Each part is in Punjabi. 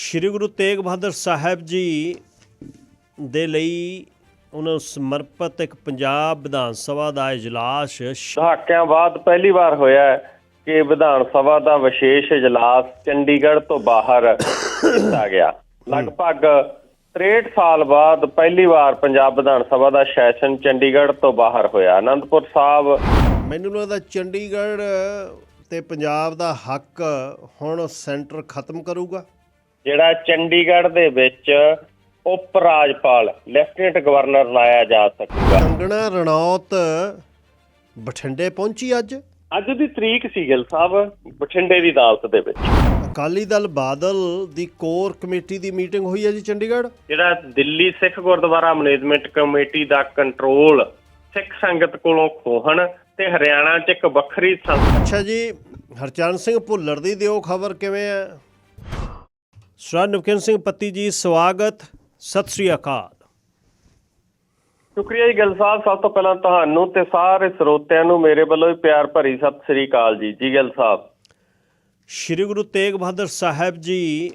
ਸ਼੍ਰੀ ਗੁਰੂ ਤੇਗ ਬਹਾਦਰ ਸਾਹਿਬ ਜੀ ਦੇ ਲਈ ਉਹਨਾਂ ਨੂੰ ਸਮਰਪਿਤ ਇੱਕ ਪੰਜਾਬ ਵਿਧਾਨ ਸਭਾ ਦਾ ਇਜਲਾਸ ਸ਼- ਦਹਾਕਿਆਂ ਬਾਅਦ ਪਹਿਲੀ ਵਾਰ ਹੋਇਆ ਹੈ ਕਿ ਵਿਧਾਨ ਸਭਾ ਦਾ ਵਿਸ਼ੇਸ਼ ਇਜਲਾਸ ਚੰਡੀਗੜ੍ਹ ਤੋਂ ਬਾਹਰ ਕੀਤਾ ਗਿਆ। ਲਗਭਗ 63 ਸਾਲ ਬਾਅਦ ਪਹਿਲੀ ਵਾਰ ਪੰਜਾਬ ਵਿਧਾਨ ਸਭਾ ਦਾ ਸੈਸ਼ਨ ਚੰਡੀਗੜ੍ਹ ਤੋਂ ਬਾਹਰ ਹੋਇਆ। ਅਨੰਦਪੁਰ ਸਾਹਿਬ ਮੈਨੂੰ ਲੱਗਦਾ ਚੰਡੀਗੜ੍ਹ ਤੇ ਪੰਜਾਬ ਦਾ ਹੱਕ ਹੁਣ ਸੈਂਟਰ ਖਤਮ ਕਰੂਗਾ। ਜਿਹੜਾ ਚੰਡੀਗੜ੍ਹ ਦੇ ਵਿੱਚ ਉਪ ਰਾਜਪਾਲ ਲੈਫਟੀਨੈਂਟ ਗਵਰਨਰ ਲਾਇਆ ਜਾ ਸਕੂਗਾ। ਕੰਗਣਾ ਰਣੌਤ ਬਠਿੰਡੇ ਪਹੁੰਚੀ ਅੱਜ? ਅੱਜ ਦੀ ਤਰੀਕ ਸੀ ਗਿੱਲ ਸਾਹਿਬ ਬਠਿੰਡੇ ਦੀ ਅਦਾਲਤ ਦੇ ਵਿੱਚ। ਅਕਾਲੀ ਦਲ ਬਾਦਲ ਦੀ ਕੋਰ ਕਮੇਟੀ ਦੀ ਮੀਟਿੰਗ ਹੋਈ ਹੈ ਜੀ ਚੰਡੀਗੜ੍ਹ? ਜਿਹੜਾ ਦਿੱਲੀ ਸਿੱਖ ਗੁਰਦੁਆਰਾ ਮੈਨੇਜਮੈਂਟ ਕਮੇਟੀ ਦਾ ਕੰਟਰੋਲ ਸਿੱਖ ਸੰਗਤ ਕੋਲੋਂ ਖੋਹਣ ਤੇ ਹਰਿਆਣਾ 'ਚ ਇੱਕ ਵੱਖਰੀ ਸੰਸਥਾ ਅੱਛਾ ਜੀ ਹਰਚਰਨ ਸਿੰਘ ਭੁੱਲਰ ਦੀ ਦਿਓ ਖਬਰ ਕਿਵੇਂ ਹੈ? ਸਰ ਨਵਕਿਨ ਸਿੰਘ ਪੱਤੀ ਜੀ ਸਵਾਗਤ ਸਤਿ ਸ੍ਰੀ ਅਕਾਲ। ਸ਼ੁਕਰੀਆ ਜੀ ਗਿੱਲ ਸਾਹਿਬ ਸਭ ਤੋਂ ਪਹਿਲਾਂ ਤੁਹਾਨੂੰ ਤੇ ਸਾਰੇ ਸਰੋਤਿਆਂ ਨੂੰ ਮੇਰੇ ਵੱਲੋਂ ਵੀ ਪਿਆਰ ਭਰੀ ਸਤਿ ਸ੍ਰੀ ਅਕਾਲ ਜੀ ਜੀ ਗਿੱਲ ਸਾਹਿਬ। ਸ਼੍ਰੀ ਗੁਰੂ ਤੇਗ ਬਹਾਦਰ ਸਾਹਿਬ ਜੀ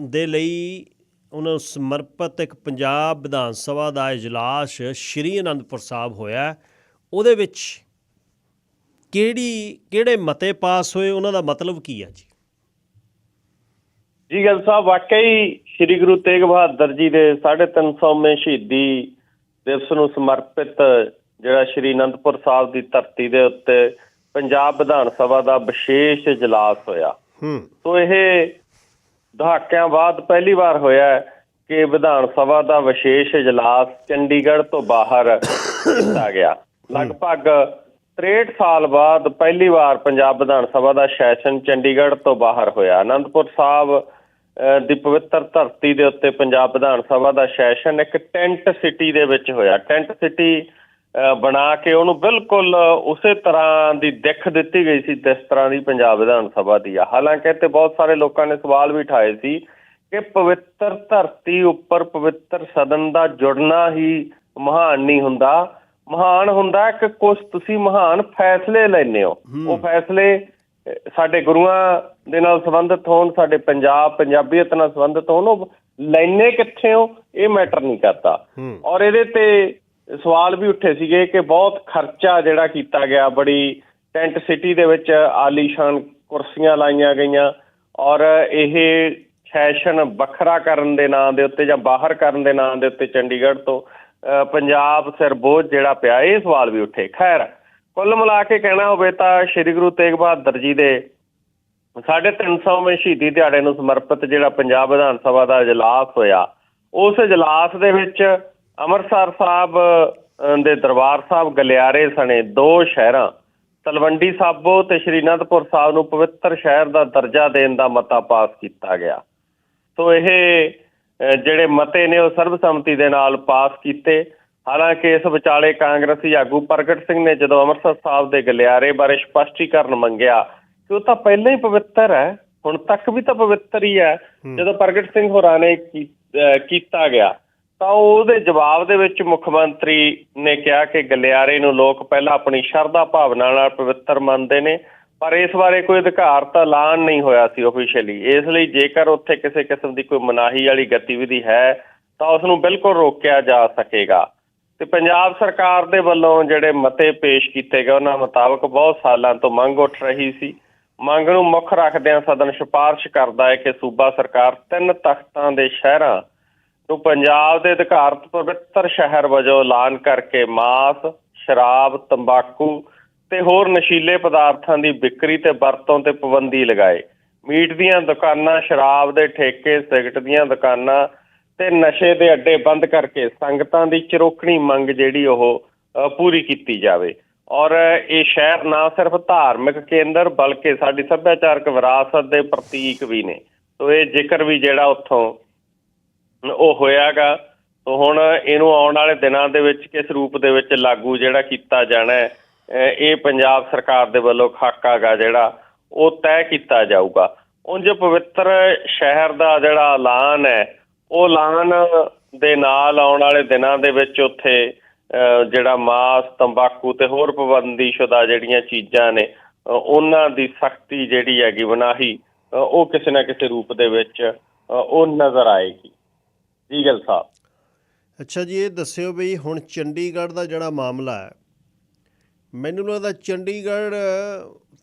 ਦੇ ਲਈ ਉਹਨਾਂ ਨੂੰ ਸਮਰਪਿਤ ਇੱਕ ਪੰਜਾਬ ਵਿਧਾਨ ਸਭਾ ਦਾ ਇਜਲਾਸ ਸ਼੍ਰੀ ਅਨੰਦਪੁਰ ਸਾਹਿਬ ਹੋਇਆ। ਉਹਦੇ ਵਿੱਚ ਕਿਹੜੀ ਕਿਹੜੇ ਮਤੇ ਪਾਸ ਹੋਏ ਉਹਨਾਂ ਦਾ ਮਤਲਬ ਕੀ ਹੈ ਜੀ? ਜੀ ਗਿੱਲ ਸਾਹਿਬ ਵਾਕਈ ਸ੍ਰੀ ਗੁਰੂ ਤੇਗ ਬਹਾਦਰ ਜੀ ਦੇ 350ਵੇਂ ਸ਼ਹੀਦੀ ਦਿਵਸ ਨੂੰ ਸਮਰਪਿਤ ਜਿਹੜਾ ਸ੍ਰੀ ਅਨੰਦਪੁਰ ਸਾਹਿਬ ਦੀ ਧਰਤੀ ਦੇ ਉੱਤੇ ਪੰਜਾਬ ਵਿਧਾਨ ਸਭਾ ਦਾ ਵਿਸ਼ੇਸ਼ ਇਜਲਾਸ ਹੋਇਆ। ਹੂੰ। ਸੋ ਇਹ ਦਹਾਕਿਆਂ ਬਾਅਦ ਪਹਿਲੀ ਵਾਰ ਹੋਇਆ ਹੈ ਕਿ ਵਿਧਾਨ ਸਭਾ ਦਾ ਵਿਸ਼ੇਸ਼ ਇਜਲਾਸ ਚੰਡੀਗੜ੍ਹ ਤੋਂ ਬਾਹਰ ਕੀਤਾ ਗਿਆ। ਲਗਭਗ 63 ਸਾਲ ਬਾਅਦ ਪਹਿਲੀ ਵਾਰ ਪੰਜਾਬ ਵਿਧਾਨ ਸਭਾ ਦਾ ਸੈਸ਼ਨ ਚੰਡੀਗੜ੍ਹ ਤੋਂ ਬਾਹਰ ਹੋਇਆ। ਅਨੰਦਪੁਰ ਸਾਹਿਬ ਅਹ, ਦੀ ਪਵਿੱਤਰ ਧਰਤੀ ਦੇ ਉੱਤੇ ਪੰਜਾਬ ਵਿਧਾਨ ਸਭਾ ਦਾ ਸੈਸ਼ਨ ਇੱਕ ਟੈਂਟ ਸਿਟੀ ਦੇ ਵਿੱਚ ਹੋਇਆ। ਟੈਂਟ ਸਿਟੀ ਅਹ, ਬਣਾ ਕੇ ਉਹਨੂੰ ਬਿਲਕੁਲ ਉਸੇ ਤਰ੍ਹਾਂ ਦੀ ਦਿੱਖ ਦਿੱਤੀ ਗਈ ਸੀ ਜਿਸ ਤਰ੍ਹਾਂ ਦੀ ਪੰਜਾਬ ਵਿਧਾਨ ਸਭਾ ਦੀ ਆ। ਹਾਲਾਂਕਿ ਤੇ ਬਹੁਤ ਸਾਰੇ ਲੋਕਾਂ ਨੇ ਸਵਾਲ ਵੀ ਉਠਾਏ ਸੀ ਕਿ ਪਵਿੱਤਰ ਧਰਤੀ ਉੱਪਰ ਪਵਿੱਤਰ ਸਦਨ ਦਾ ਜੁੜਨਾ ਹੀ ਮਹਾਨ ਨਹੀਂ ਹੁੰਦਾ। ਮਹਾਨ ਹੁੰਦਾ ਕਿ ਕੁਝ ਤੁਸੀਂ ਮਹਾਨ ਫੈਸਲੇ ਲੈਨੇ ਹੋ। ਉਹ ਫੈਸਲੇ ਸਾਡੇ ਗੁਰੂਆਂ ਦੇ ਨਾਲ ਸੰਬੰਧਿਤ ਹੋਣ ਸਾਡੇ ਪੰਜਾਬ ਪੰਜਾਬੀਅਤ ਨਾਲ ਸੰਬੰਧਿਤ ਹੋਣ ਉਹ ਲੈਨੇ ਕਿੱਥੇ ਹੋ ਇਹ ਮੈਟਰ ਨਹੀਂ ਕਰਦਾ। ਔਰ ਇਹਦੇ ਤੇ ਸਵਾਲ ਵੀ ਉੱਠੇ ਸੀਗੇ ਕਿ ਬਹੁਤ ਖਰਚਾ ਜਿਹੜਾ ਕੀਤਾ ਗਿਆ ਬੜੀ ਟੈਂਟ ਸਿਟੀ ਦੇ ਵਿੱਚ ਆਲੀਸ਼ਾਨ ਕੁਰਸੀਆਂ ਲਾਈਆਂ ਗਈਆਂ। ਔਰ ਇਹ ਸੈਸ਼ਨ ਵੱਖਰਾ ਕਰਨ ਦੇ ਨਾਂ ਦੇ ਉੱਤੇ ਜਾਂ ਬਾਹਰ ਕਰਨ ਦੇ ਨਾਂ ਦੇ ਉੱਤੇ ਚੰਡੀਗੜ੍ਹ ਤੋਂ ਪੰਜਾਬ ਸਿਰ ਬੋਝ ਜਿਹੜਾ ਪਿਆ, ਇਹ ਸਵਾਲ ਵੀ ਉੱਠੇ। ਖੈਰ, ਕੁੱਲ ਮਿਲਾ ਕੇ ਕਹਿਣਾ ਹੋਵੇ ਤਾਂ ਸ੍ਰੀ ਗੁਰੂ ਤੇਗ ਬਹਾਦਰ ਜੀ ਦੇ ਸਾਢੇ 300ਵੇਂ ਸ਼ਹੀਦੀ ਦਿਹਾੜੇ ਨੂੰ ਸਮਰਪਿਤ ਜਿਹੜਾ ਪੰਜਾਬ ਵਿਧਾਨ ਸਭਾ ਦਾ ਇਜਲਾਸ ਹੋਇਆ, ਉਸ ਇਜਲਾਸ ਦੇ ਵਿੱਚ ਅੰਮ੍ਰਿਤਸਰ ਸਾਹਿਬ ਦੇ ਦਰਬਾਰ ਸਾਹਿਬ ਗਲਿਆਰੇ ਸਣੇ ਦੋ ਸ਼ਹਿਰਾਂ, ਤਲਵੰਡੀ ਸਾਬੋ ਤੇ ਸ਼੍ਰੀ ਅਨੰਦਪੁਰ ਸਾਹਿਬ ਨੂੰ ਪਵਿੱਤਰ ਸ਼ਹਿਰ ਦਾ ਦਰਜਾ ਦੇਣ ਦਾ ਮਤਾ ਪਾਸ ਕੀਤਾ ਗਿਆ। ਸੋ ਇਹ ਜਿਹੜੇ ਮਤੇ ਨੇ ਉਹ ਸਰਬਸੰਮਤੀ ਦੇ ਨਾਲ ਪਾਸ ਕੀਤੇ। ਹਾਲਾਂਕਿ ਇਸ ਵਿਚਾਲੇ ਕਾਂਗਰਸੀ ਆਗੂ ਪ੍ਰਗਟ ਸਿੰਘ ਨੇ ਜਦੋਂ ਅੰਮ੍ਰਿਤਸਰ ਸਾਹਿਬ ਦੇ ਗਲਿਆਰੇ ਬਾਰੇ ਸਪਸ਼ਟੀਕਰਨ ਮੰਗਿਆ ਕਿ ਉਹ ਤਾਂ ਪਹਿਲਾਂ ਹੀ ਪਵਿੱਤਰ ਹੈ ਹੁਣ ਤੱਕ ਵੀ ਤਾਂ ਪਵਿੱਤਰ ਹੀ ਹੈ। ਜਦੋਂ ਪ੍ਰਗਟ ਸਿੰਘ ਹੋਰਾਂ ਨੇ ਕੀਤਾ ਗਿਆ ਤਾਂ ਉਹਦੇ ਜਵਾਬ ਦੇ ਵਿੱਚ ਮੁੱਖ ਮੰਤਰੀ ਨੇ ਕਿਹਾ ਕਿ ਗਲਿਆਰੇ ਨੂੰ ਲੋਕ ਪਹਿਲਾਂ ਆਪਣੀ ਸ਼ਰਧਾ ਭਾਵਨਾ ਨਾਲ ਪਵਿੱਤਰ ਮੰਨਦੇ ਨੇ। ਪਰ ਇਸ ਬਾਰੇ ਕੋਈ ਅਧਿਕਾਰਤ ਐਲਾਨ ਨਹੀਂ ਹੋਇਆ ਸੀ ਆਫੀਸ਼ੀਅਲੀ ਇਸ ਲਈ ਜੇਕਰ ਉੱਥੇ ਕਿਸੇ ਕਿਸਮ ਦੀ ਕੋਈ ਮਨਾਹੀ ਵਾਲੀ ਗਤੀਵਿਧੀ ਹੈ, ਤਾਂ ਉਸ ਨੂੰ ਬਿਲਕੁਲ ਰੋਕਿਆ ਜਾ ਸਕੇਗਾ। ਤੇ ਪੰਜਾਬ ਸਰਕਾਰ ਦੇ ਵੱਲੋਂ ਜਿਹੜੇ ਮਤੇ ਪੇਸ਼ ਕੀਤੇ ਗਏ, ਉਹਨਾਂ ਮੁਤਾਬਕ ਬਹੁਤ ਸਾਲਾਂ ਤੋਂ ਮੰਗ ਉੱਠ ਰਹੀ ਸੀ। ਮੰਗ ਨੂੰ ਮੁੱਖ ਰੱਖਦਿਆਂ ਸਦਨ ਸਿਫਾਰਿਸ਼ ਕਰਦਾ ਹੈ ਕਿ ਸੂਬਾ ਸਰਕਾਰ ਤਿੰਨ ਤਖਤਾਂ ਦੇ ਸ਼ਹਿਰਾਂ ਨੂੰ ਪੰਜਾਬ ਦੇ ਅਧਿਕਾਰਤ ਪਵਿੱਤਰ ਸ਼ਹਿਰ ਵਜੋਂ ਐਲਾਨ ਕਰਕੇ ਮਾਸ, ਸ਼ਰਾਬ, ਤੰਬਾਕੂ ਤੇ ਹੋਰ ਨਸ਼ੀਲੇ ਪਦਾਰਥਾਂ ਦੀ ਵਿਕਰੀ ਤੇ ਵਰਤੋਂ ਤੇ ਪਾਬੰਦੀ ਲਗਾਏ। ਮੀਟ ਦੀਆਂ ਦੁਕਾਨਾਂ, ਸ਼ਰਾਬ ਦੇ ਠੇਕੇ, ਸਿਗਰਟ ਦੀਆਂ ਦੁਕਾਨਾਂ ਤੇ ਨਸ਼ੇ ਦੇ ਅੱਡੇ ਬੰਦ ਕਰਕੇ ਸੰਗਤਾਂ ਦੀ ਚਰੋਕਣੀ ਮੰਗ ਜਿਹੜੀ ਉਹ ਪੂਰੀ ਕੀਤੀ ਜਾਵੇ। ਔਰ ਇਹ ਸ਼ਹਿਰ ਨਾ ਸਿਰਫ ਧਾਰਮਿਕ ਕੇਂਦਰ ਬਲਕਿ ਸਾਡੀ ਸੱਭਿਆਚਾਰਕ ਵਿਰਾਸਤ ਦੇ ਪ੍ਰਤੀਕ ਵੀ ਨੇ। ਸੋ ਇਹ ਜ਼ਿਕਰ ਵੀ ਜਿਹੜਾ ਉੱਥੋਂ, ਉਹ ਹੋਇਆਗਾ। ਤੋ ਹੁਣ ਇਹਨੂੰ ਆਉਣ ਵਾਲੇ ਦਿਨਾਂ ਦੇ ਵਿੱਚ ਕਿਸ ਰੂਪ ਦੇ ਵਿੱਚ ਲਾਗੂ ਜਿਹੜਾ ਕੀਤਾ ਜਾਣਾ ਹੈ ਇਹ ਪੰਜਾਬ ਸਰਕਾਰ ਦੇ ਵੱਲੋਂ ਖਾਕਾ ਜਿਹੜਾ, ਉਹ ਤੈਅ ਕੀਤਾ ਜਾਊਗਾ। ਉਂਝ ਪਵਿੱਤਰ ਸ਼ਹਿਰ ਦਾ ਜਿਹੜਾ ਐਲਾਨ ਹੈ, ਉਹ ਐਲਾਨ ਦੇ ਨਾਲ ਆਉਣ ਵਾਲੇ ਦਿਨਾਂ ਦੇ ਵਿੱਚ ਉੱਥੇ ਜਿਹੜਾ ਮਾਸ, ਤੰਬਾਕੂ ਤੇ ਹੋਰ ਪਾਬੰਦੀਸ਼ੁਦਾ ਜਿਹੜੀਆਂ ਚੀਜ਼ਾਂ ਨੇ ਉਹਨਾਂ ਦੀ ਸਖਤੀ ਜਿਹੜੀ ਹੈਗੀ ਬਨਾਹੀ ਉਹ ਕਿਸੇ ਨਾ ਕਿਸੇ ਰੂਪ ਦੇ ਵਿੱਚ ਉਹ ਨਜ਼ਰ ਆਏਗੀ। ਜੀ ਗੱਲ ਸਾਹਿਬ ਅੱਛਾ ਜੀ, ਇਹ ਦੱਸਿਓ ਵੀ ਹੁਣ ਚੰਡੀਗੜ੍ਹ ਦਾ ਜਿਹੜਾ ਮਾਮਲਾ ਹੈ ਮੈਨੂੰ ਲੱਗਦਾ ਚੰਡੀਗੜ੍ਹ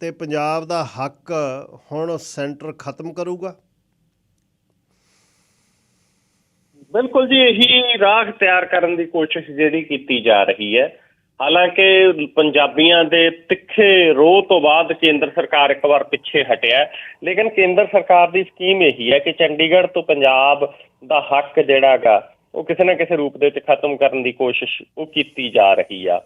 ਤੇ ਪੰਜਾਬ ਦਾ ਹੱਕ ਹੁਣ ਸੈਂਟਰ ਖਤਮ ਕਰੂਗਾ। ਬਿਲਕੁਲ ਜੀ, ਇਹੀ ਰਾਹ ਤਿਆਰ ਕਰਨ ਦੀ ਕੋਸ਼ਿਸ਼ ਜਿਹੜੀ ਕੀਤੀ ਜਾ ਰਹੀ ਹੈ। ਹਾਲਾਂਕਿ ਪੰਜਾਬੀਆਂ ਦੇ ਤਿੱਖੇ ਰੋਹ ਤੋਂ ਬਾਅਦ ਕੇਂਦਰ ਸਰਕਾਰ ਇੱਕ ਵਾਰ ਪਿੱਛੇ ਹਟਿਆ ਲੇਕਿਨ ਕੇਂਦਰ ਸਰਕਾਰ ਦੀ ਸਕੀਮ ਇਹੀ ਹੈ ਕਿ ਚੰਡੀਗੜ੍ਹ ਤੋਂ ਪੰਜਾਬ ਦਾ ਹੱਕ ਜਿਹੜਾਗਾ ਉਹ ਕਿਸੇ ਨਾ ਕਿਸੇ ਰੂਪ ਦੇ ਵਿੱਚ ਖਤਮ ਕਰਨ ਦੀ ਕੋਸ਼ਿਸ਼ ਉਹ ਕੀਤੀ ਜਾ ਰਹੀ ਆ।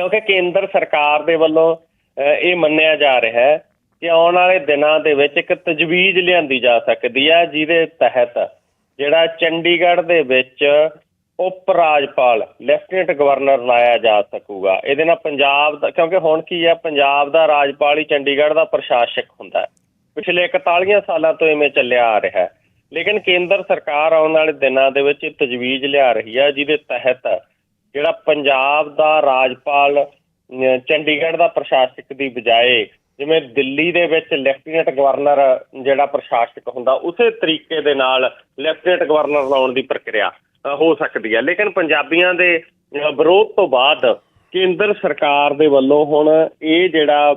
ਕਿਉਂਕਿ ਕੇਂਦਰ ਸਰਕਾਰ ਦੇ ਵੱਲੋਂ ਇਹ ਮੰਨਿਆ ਜਾ ਰਿਹਾ ਹੈ ਕਿ ਆਉਣ ਵਾਲੇ ਦਿਨਾਂ ਦੇ ਵਿੱਚ ਇੱਕ ਤਜਵੀਜ਼ ਲਿਆਂਦੀ ਜਾ ਸਕਦੀ ਹੈ ਜਿਹਦੇ ਤਹਿਤ ਜਿਹੜਾ ਚੰਡੀਗੜ੍ਹ ਦੇ ਵਿੱਚ ਉਪ ਰਾਜਪਾਲ, ਲੈਫਟੀਨੈਂਟ ਗਵਰਨਰ ਲਾਇਆ ਜਾ ਸਕੂਗਾ। ਇਹਦੇ ਨਾਲ ਪੰਜਾਬ ਦਾ, ਕਿਉਂਕਿ ਹੁਣ ਕੀ ਹੈ, ਪੰਜਾਬ ਦਾ ਰਾਜਪਾਲ ਹੀ ਚੰਡੀਗੜ੍ਹ ਦਾ ਪ੍ਰਸ਼ਾਸਕ ਹੁੰਦਾ ਹੈ। ਪਿਛਲੇ 41 ਸਾਲਾਂ ਤੋਂ ਇਵੇਂ ਚੱਲਿਆ ਆ ਰਿਹਾ ਹੈ। ਲੇਕਿਨ ਕੇਂਦਰ ਸਰਕਾਰ ਆਉਣ ਵਾਲੇ ਦਿਨਾਂ ਦੇ ਵਿੱਚ ਇਹ ਤਜਵੀਜ਼ ਲਿਆ ਰਹੀ ਹੈ ਜਿਹਦੇ ਤਹਿਤ ਜਿਹੜਾ ਪੰਜਾਬ ਦਾ ਰਾਜਪਾਲ ਚੰਡੀਗੜ੍ਹ ਦਾ ਪ੍ਰਸ਼ਾਸਕ ਦੀ ਬਜਾਏ ਜਿਵੇਂ ਦਿੱਲੀ ਦੇ ਵਿੱਚ ਲੈਫਟੀਨੈਂਟ ਗਵਰਨਰ ਜਿਹੜਾ ਪ੍ਰਸ਼ਾਸਕ ਹੁੰਦਾ, ਉਸੇ ਤਰੀਕੇ ਦੇ ਨਾਲ ਲੈਫਟੀਨੈਂਟ ਗਵਰਨਰ ਲਾਉਣ ਦੀ ਪ੍ਰਕਿਰਿਆ ਹੋ ਸਕਦੀ ਹੈ। ਲੇਕਿਨ ਪੰਜਾਬੀਆਂ ਦੇ ਵਿਰੋਧ ਤੋਂ ਬਾਅਦ ਕੇਂਦਰ ਸਰਕਾਰ ਦੇ ਵੱਲੋਂ ਹੁਣ ਇਹ ਜਿਹੜਾ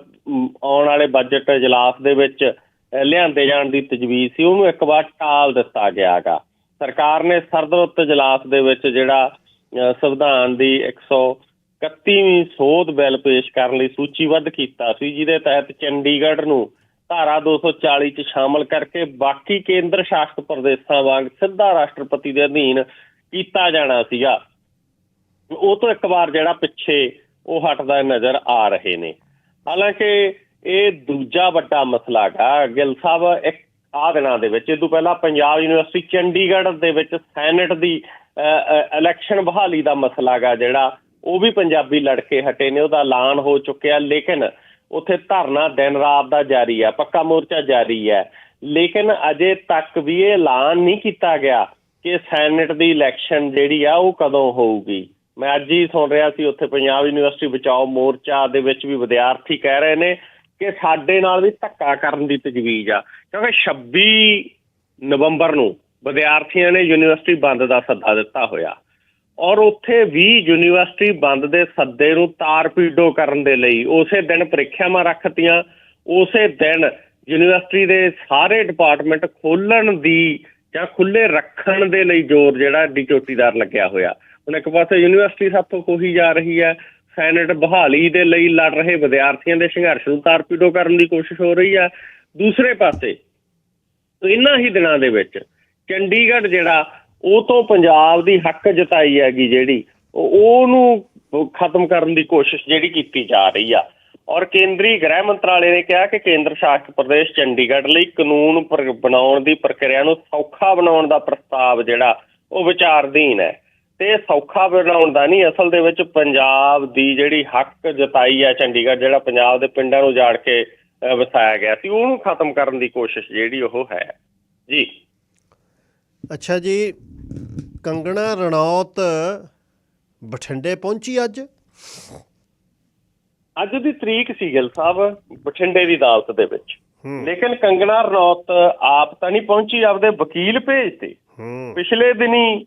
ਆਉਣ ਵਾਲੇ ਬਜਟ ਇਜਲਾਸ ਦੇ ਵਿੱਚ ਲਿਆਂਦੇ ਜਾਣ ਦੀ ਤਜਵੀਜ਼ ਸੀ, ਉਹਨੂੰ ਇੱਕ ਵਾਰ ਟਾਲ ਦਿੱਤਾ ਗਿਆਗਾ। ਸਰਕਾਰ ਨੇ ਸਰਦਰੁੱਤ ਇਜਲਾਸ ਦੇ ਵਿੱਚ ਜਿਹੜਾ ਸੰਵਿਧਾਨ ਦੀ 131ਵੀਂ ਸੋਧ ਬਿੱਲ ਪੇਸ਼ ਕਰਨ ਲਈ ਸੂਚੀਬੱਧ ਕੀਤਾ ਸੀ, ਜਿਹਦੇ ਤਹਿਤ ਚੰਡੀਗੜ੍ਹ ਨੂੰ ਧਾਰਾ 240 ਚ ਸ਼ਾਮਲ ਕਰਕੇ ਬਾਕੀ ਕੇਂਦਰ ਸ਼ਾਸਤ ਪ੍ਰਦੇਸ਼ਾਂ ਵਾਂਗ ਸਿੱਧਾ ਰਾਸ਼ਟਰਪਤੀ ਦੇ ਅਧੀਨ ਕੀਤਾ ਜਾਣਾ ਸੀਗਾ। ਉਹ ਤੋਂ ਇੱਕ ਵਾਰ ਜਿਹੜਾ ਪਿੱਛੇ ਉਹ ਹਟਦਾ ਨਜ਼ਰ ਆ ਰਹੇ ਨੇ। ਹਾਲਾਂਕਿ ਇਹ ਦੂਜਾ ਵੱਡਾ ਮਸਲਾ ਹੈ ਗਿੱਲ ਸਾਹਿਬ, ਇੱਕ ਆ ਦਿਨਾਂ ਦੇ ਵਿੱਚ, ਇਹ ਤੋਂ ਪਹਿਲਾਂ ਪੰਜਾਬ ਯੂਨੀਵਰਸਿਟੀ ਚੰਡੀਗੜ੍ਹ ਦੇ ਵਿੱਚ ਸੈਨੇਟ ਦੀ ਇਲੈਕਸ਼ਨ ਬਹਾਲੀ ਦਾ ਮਸਲਾ ਗਾ ਜਿਹੜਾ, ਉਹ ਵੀ ਪੰਜਾਬੀ ਲੜਕੇ ਹਟੇ ਨੇ, ਉਹਦਾ ਐਲਾਨ ਹੋ ਚੁੱਕਿਆ, ਲੇਕਿਨ ਉੱਥੇ ਧਰਨਾ ਦਿਨ ਰਾਤ ਦਾ ਜਾਰੀ ਆ, ਪੱਕਾ ਮੋਰਚਾ ਜਾਰੀ ਹੈ ਲੇਕਿਨ ਅਜੇ ਤੱਕ ਵੀ ਇਹ ਐਲਾਨ ਨਹੀਂ ਕੀਤਾ ਗਿਆ ਕਿ ਸੈਨੇਟ ਦੀ ਇਲੈਕਸ਼ਨ ਜਿਹੜੀ ਆ, ਉਹ ਕਦੋਂ ਹੋਊਗੀ। ਮੈਂ ਅੱਜ ਹੀ ਸੁਣ ਰਿਹਾ ਸੀ, ਉੱਥੇ ਪੰਜਾਬ ਯੂਨੀਵਰਸਿਟੀ ਬਚਾਓ ਮੋਰਚਾ ਦੇ ਵਿੱਚ ਵੀ ਵਿਦਿਆਰਥੀ ਕਹਿ ਰਹੇ ਨੇ ਕਿ ਸਾਡੇ ਨਾਲ ਵੀ ਧੱਕਾ ਕਰਨ ਦੀ ਤਜਵੀਜ਼ ਆ। ਕਿਉਂਕਿ 26 ਨਵੰਬਰ ਨੂੰ ਵਿਦਿਆਰਥੀਆਂ ਨੇ ਯੂਨੀਵਰਸਿਟੀ ਬੰਦ ਦਾ ਸੱਦਾ ਦਿੱਤਾ ਹੋਇਆ। ਔਰ ਉੱਥੇ ਵੀ ਯੂਨੀਵਰਸਿਟੀ ਬੰਦ ਦੇ ਸੱਦੇ ਨੂੰ ਤਾਰਪੀਡੋ ਕਰਨ ਦੇ ਲਈ ਉਸੇ ਦਿਨ ਪ੍ਰੀਖਿਆਵਾਂ ਰੱਖਤੀਆਂ। ਉਸੇ ਦਿਨ ਯੂਨੀਵਰਸਿਟੀ ਦੇ ਸਾਰੇ ਡਿਪਾਰਟਮੈਂਟ ਖੋਲਣ ਦੀ ਜਾਂ ਖੁੱਲੇ ਰੱਖਣ ਦੇ ਲਈ ਜ਼ੋਰ ਜਿਹੜਾ ਡੀ ਚੋਟੀਦਾਰ ਲੱਗਿਆ ਹੋਇਆ। ਹੁਣ ਇੱਕ ਪਾਸੇ ਯੂਨੀਵਰਸਿਟੀ ਸਾਥੋਂ ਕੋਹੀ ਜਾ ਰਹੀ ਹੈ। ਸੈਨੇਟ ਬਹਾਲੀ ਦੇ ਲਈ ਲੜ ਰਹੇ ਵਿਦਿਆਰਥੀਆਂ ਦੇ ਸੰਘਰਸ਼ ਨੂੰ ਤਾਰਪੀਡੋ ਕਰਨ ਦੀ ਕੋਸ਼ਿਸ਼ ਹੋ ਰਹੀ ਹੈ। ਦੂਸਰੇ ਪਾਸੇ, ਇਹਨਾਂ ਹੀ ਦਿਨਾਂ ਦੇ ਵਿੱਚ ਚੰਡੀਗੜ੍ਹ ਜਿਹੜਾ, ਉਹ ਤੋਂ ਪੰਜਾਬ ਦੀ ਹੱਕ ਜਤਾਈ ਹੈਗੀ ਜਿਹੜੀ ਉਹਨੂੰ ਖਤਮ ਕਰਨ ਦੀ ਕੋਸ਼ਿਸ਼ ਜਿਹੜੀ ਕੀਤੀ ਜਾ ਰਹੀ ਆ। ਔਰ ਕੇਂਦਰੀ ਗ੍ਰਹਿ ਮੰਤਰਾਲੇ ਨੇ ਕਿਹਾ ਕਿ ਕੇਂਦਰ ਸ਼ਾਸਤ ਪ੍ਰਦੇਸ਼ ਚੰਡੀਗੜ੍ਹ ਲਈ ਕਾਨੂੰਨ ਬਣਾਉਣ ਦੀ ਪ੍ਰਕਿਰਿਆ ਨੂੰ ਸੌਖਾ ਬਣਾਉਣ ਦਾ ਪ੍ਰਸਤਾਵ ਜਿਹੜਾ, ਉਹ ਵਿਚਾਰਧੀਨ ਹੈ। ਤੇ ਸੌਖਾ ਬਣਾਉਣ ਦਾ ਨਹੀਂ, ਅਸਲ ਦੇ ਵਿੱਚ ਪੰਜਾਬ ਦੀ ਜਿਹੜੀ ਹੱਕ ਜਤਾਈ ਹੈ ਚੰਡੀਗੜ੍ਹ, ਜਿਹੜਾ ਪੰਜਾਬ ਦੇ ਪਿੰਡਾਂ ਨੂੰ ਜਾੜ ਕੇ ਵਸਾਇਆ ਗਿਆ ਸੀ, ਉਹਨੂੰ ਖਤਮ ਕਰਨ ਦੀ ਕੋਸ਼ਿਸ਼ ਜਿਹੜੀ ਉਹ ਹੈ। ਜੀ। ਅੱਛਾ ਜੀ ਕੰਗਣਾ ਰਣੌਤ ਬਠਿੰਡੇ ਪਹੁੰਚੀ ਅੱਜ? ਅੱਜ ਦੀ ਤਰੀਕ ਸੀ ਗਿੱਲ ਸਾਹਿਬ ਬਠਿੰਡੇ ਦੀ ਅਦਾਲਤ ਦੇ ਵਿੱਚ। ਲੇਕਿਨ ਕੰਗਣਾ ਰਣੌਤ ਆਪ ਤਾਂ ਨਹੀਂ ਪਹੁੰਚੀ ਆਪਦੇ ਵਕੀਲ ਭੇਜਤੇ ਪਿਛਲੇ ਦਿਨੀ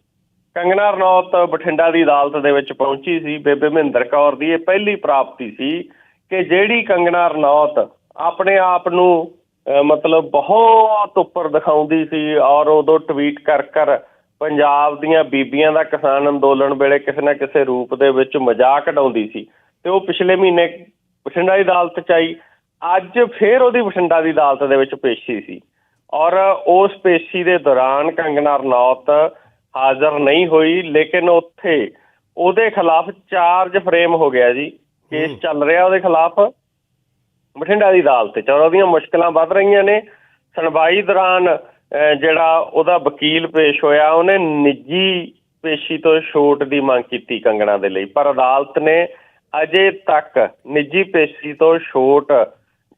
ਕੰਗਣਾ ਰਣੌਤ ਬਠਿੰਡਾ ਦੀ ਅਦਾਲਤ ਦੇ ਵਿੱਚ ਪਹੁੰਚੀ ਸੀ। ਬੇਬੇ ਮਹਿੰਦਰ ਕੌਰ ਦੀ ਇਹ ਪਹਿਲੀ ਪ੍ਰਾਪਤੀ ਸੀ ਕਿ ਜਿਹੜੀ ਕੰਗਣਾ ਰਣੌਤ ਆਪਣੇ ਆਪ ਨੂੰ ਮਤਲਬ ਬਹੁਤ ਉੱਪਰ ਦਿਖਾਉਂਦੀ ਸੀ ਔਰ ਉਦੋਂ ਟਵੀਟ ਕਰ ਕਰ ਪੰਜਾਬ ਦੀਆਂ ਬੀਬੀਆਂ ਦਾ ਕਿਸਾਨ ਅੰਦੋਲਨ ਵੇਲੇ ਕਿਸੇ ਨਾ ਕਿਸੇ ਰੂਪ ਦੇ ਵਿੱਚ ਮਜ਼ਾਕ ਉਡਾਉਂਦੀ ਸੀ ਤੇ ਉਹ ਪਿਛਲੇ ਮਹੀਨੇ ਬਠਿੰਡਾ ਦੀ ਅਦਾਲਤ ਚ ਆਈ। ਅੱਜ ਫੇਰ ਉਹਦੀ ਬਠਿੰਡਾ ਦੀ ਅਦਾਲਤ ਦੇ ਵਿੱਚ ਪੇਸ਼ੀ ਸੀ ਔਰ ਉਸ ਪੇਸ਼ੀ ਦੇ ਦੌਰਾਨ ਕੰਗਨਾ ਰਣੌਤ ਹਾਜ਼ਰ ਨਹੀਂ ਹੋਈ ਲੇਕਿਨ ਉੱਥੇ ਉਹਦੇ ਖਿਲਾਫ ਚਾਰਜ ਫਰੇਮ ਹੋ ਗਿਆ ਜੀ। ਕੇਸ ਚੱਲ ਰਿਹਾ ਉਹਦੇ ਖਿਲਾਫ। ਬਠਿੰਡਾ ਦੀ ਅਦਾਲਤ 'ਚ ਔਰ ਉਹਦੀਆਂ ਮੁਸ਼ਕਲਾਂ ਵੱਧ ਰਹੀਆਂ ਨੇ। ਸੁਣਵਾਈ ਦੌਰਾਨ ਜਿਹੜਾ ਉਹਦਾ ਵਕੀਲ ਪੇਸ਼ ਹੋਇਆ, ਉਹਨੇ ਨਿੱਜੀ ਪੇਸ਼ੀ ਤੋਂ ਛੋਟ ਦੀ ਮੰਗ ਕੀਤੀ ਕੰਗਣਾ ਦੇ ਲਈ। ਪਰ ਅਦਾਲਤ ਨੇ ਅਜੇ ਤੱਕ ਨਿੱਜੀ ਪੇਸ਼ੀ ਤੋਂ ਛੋਟ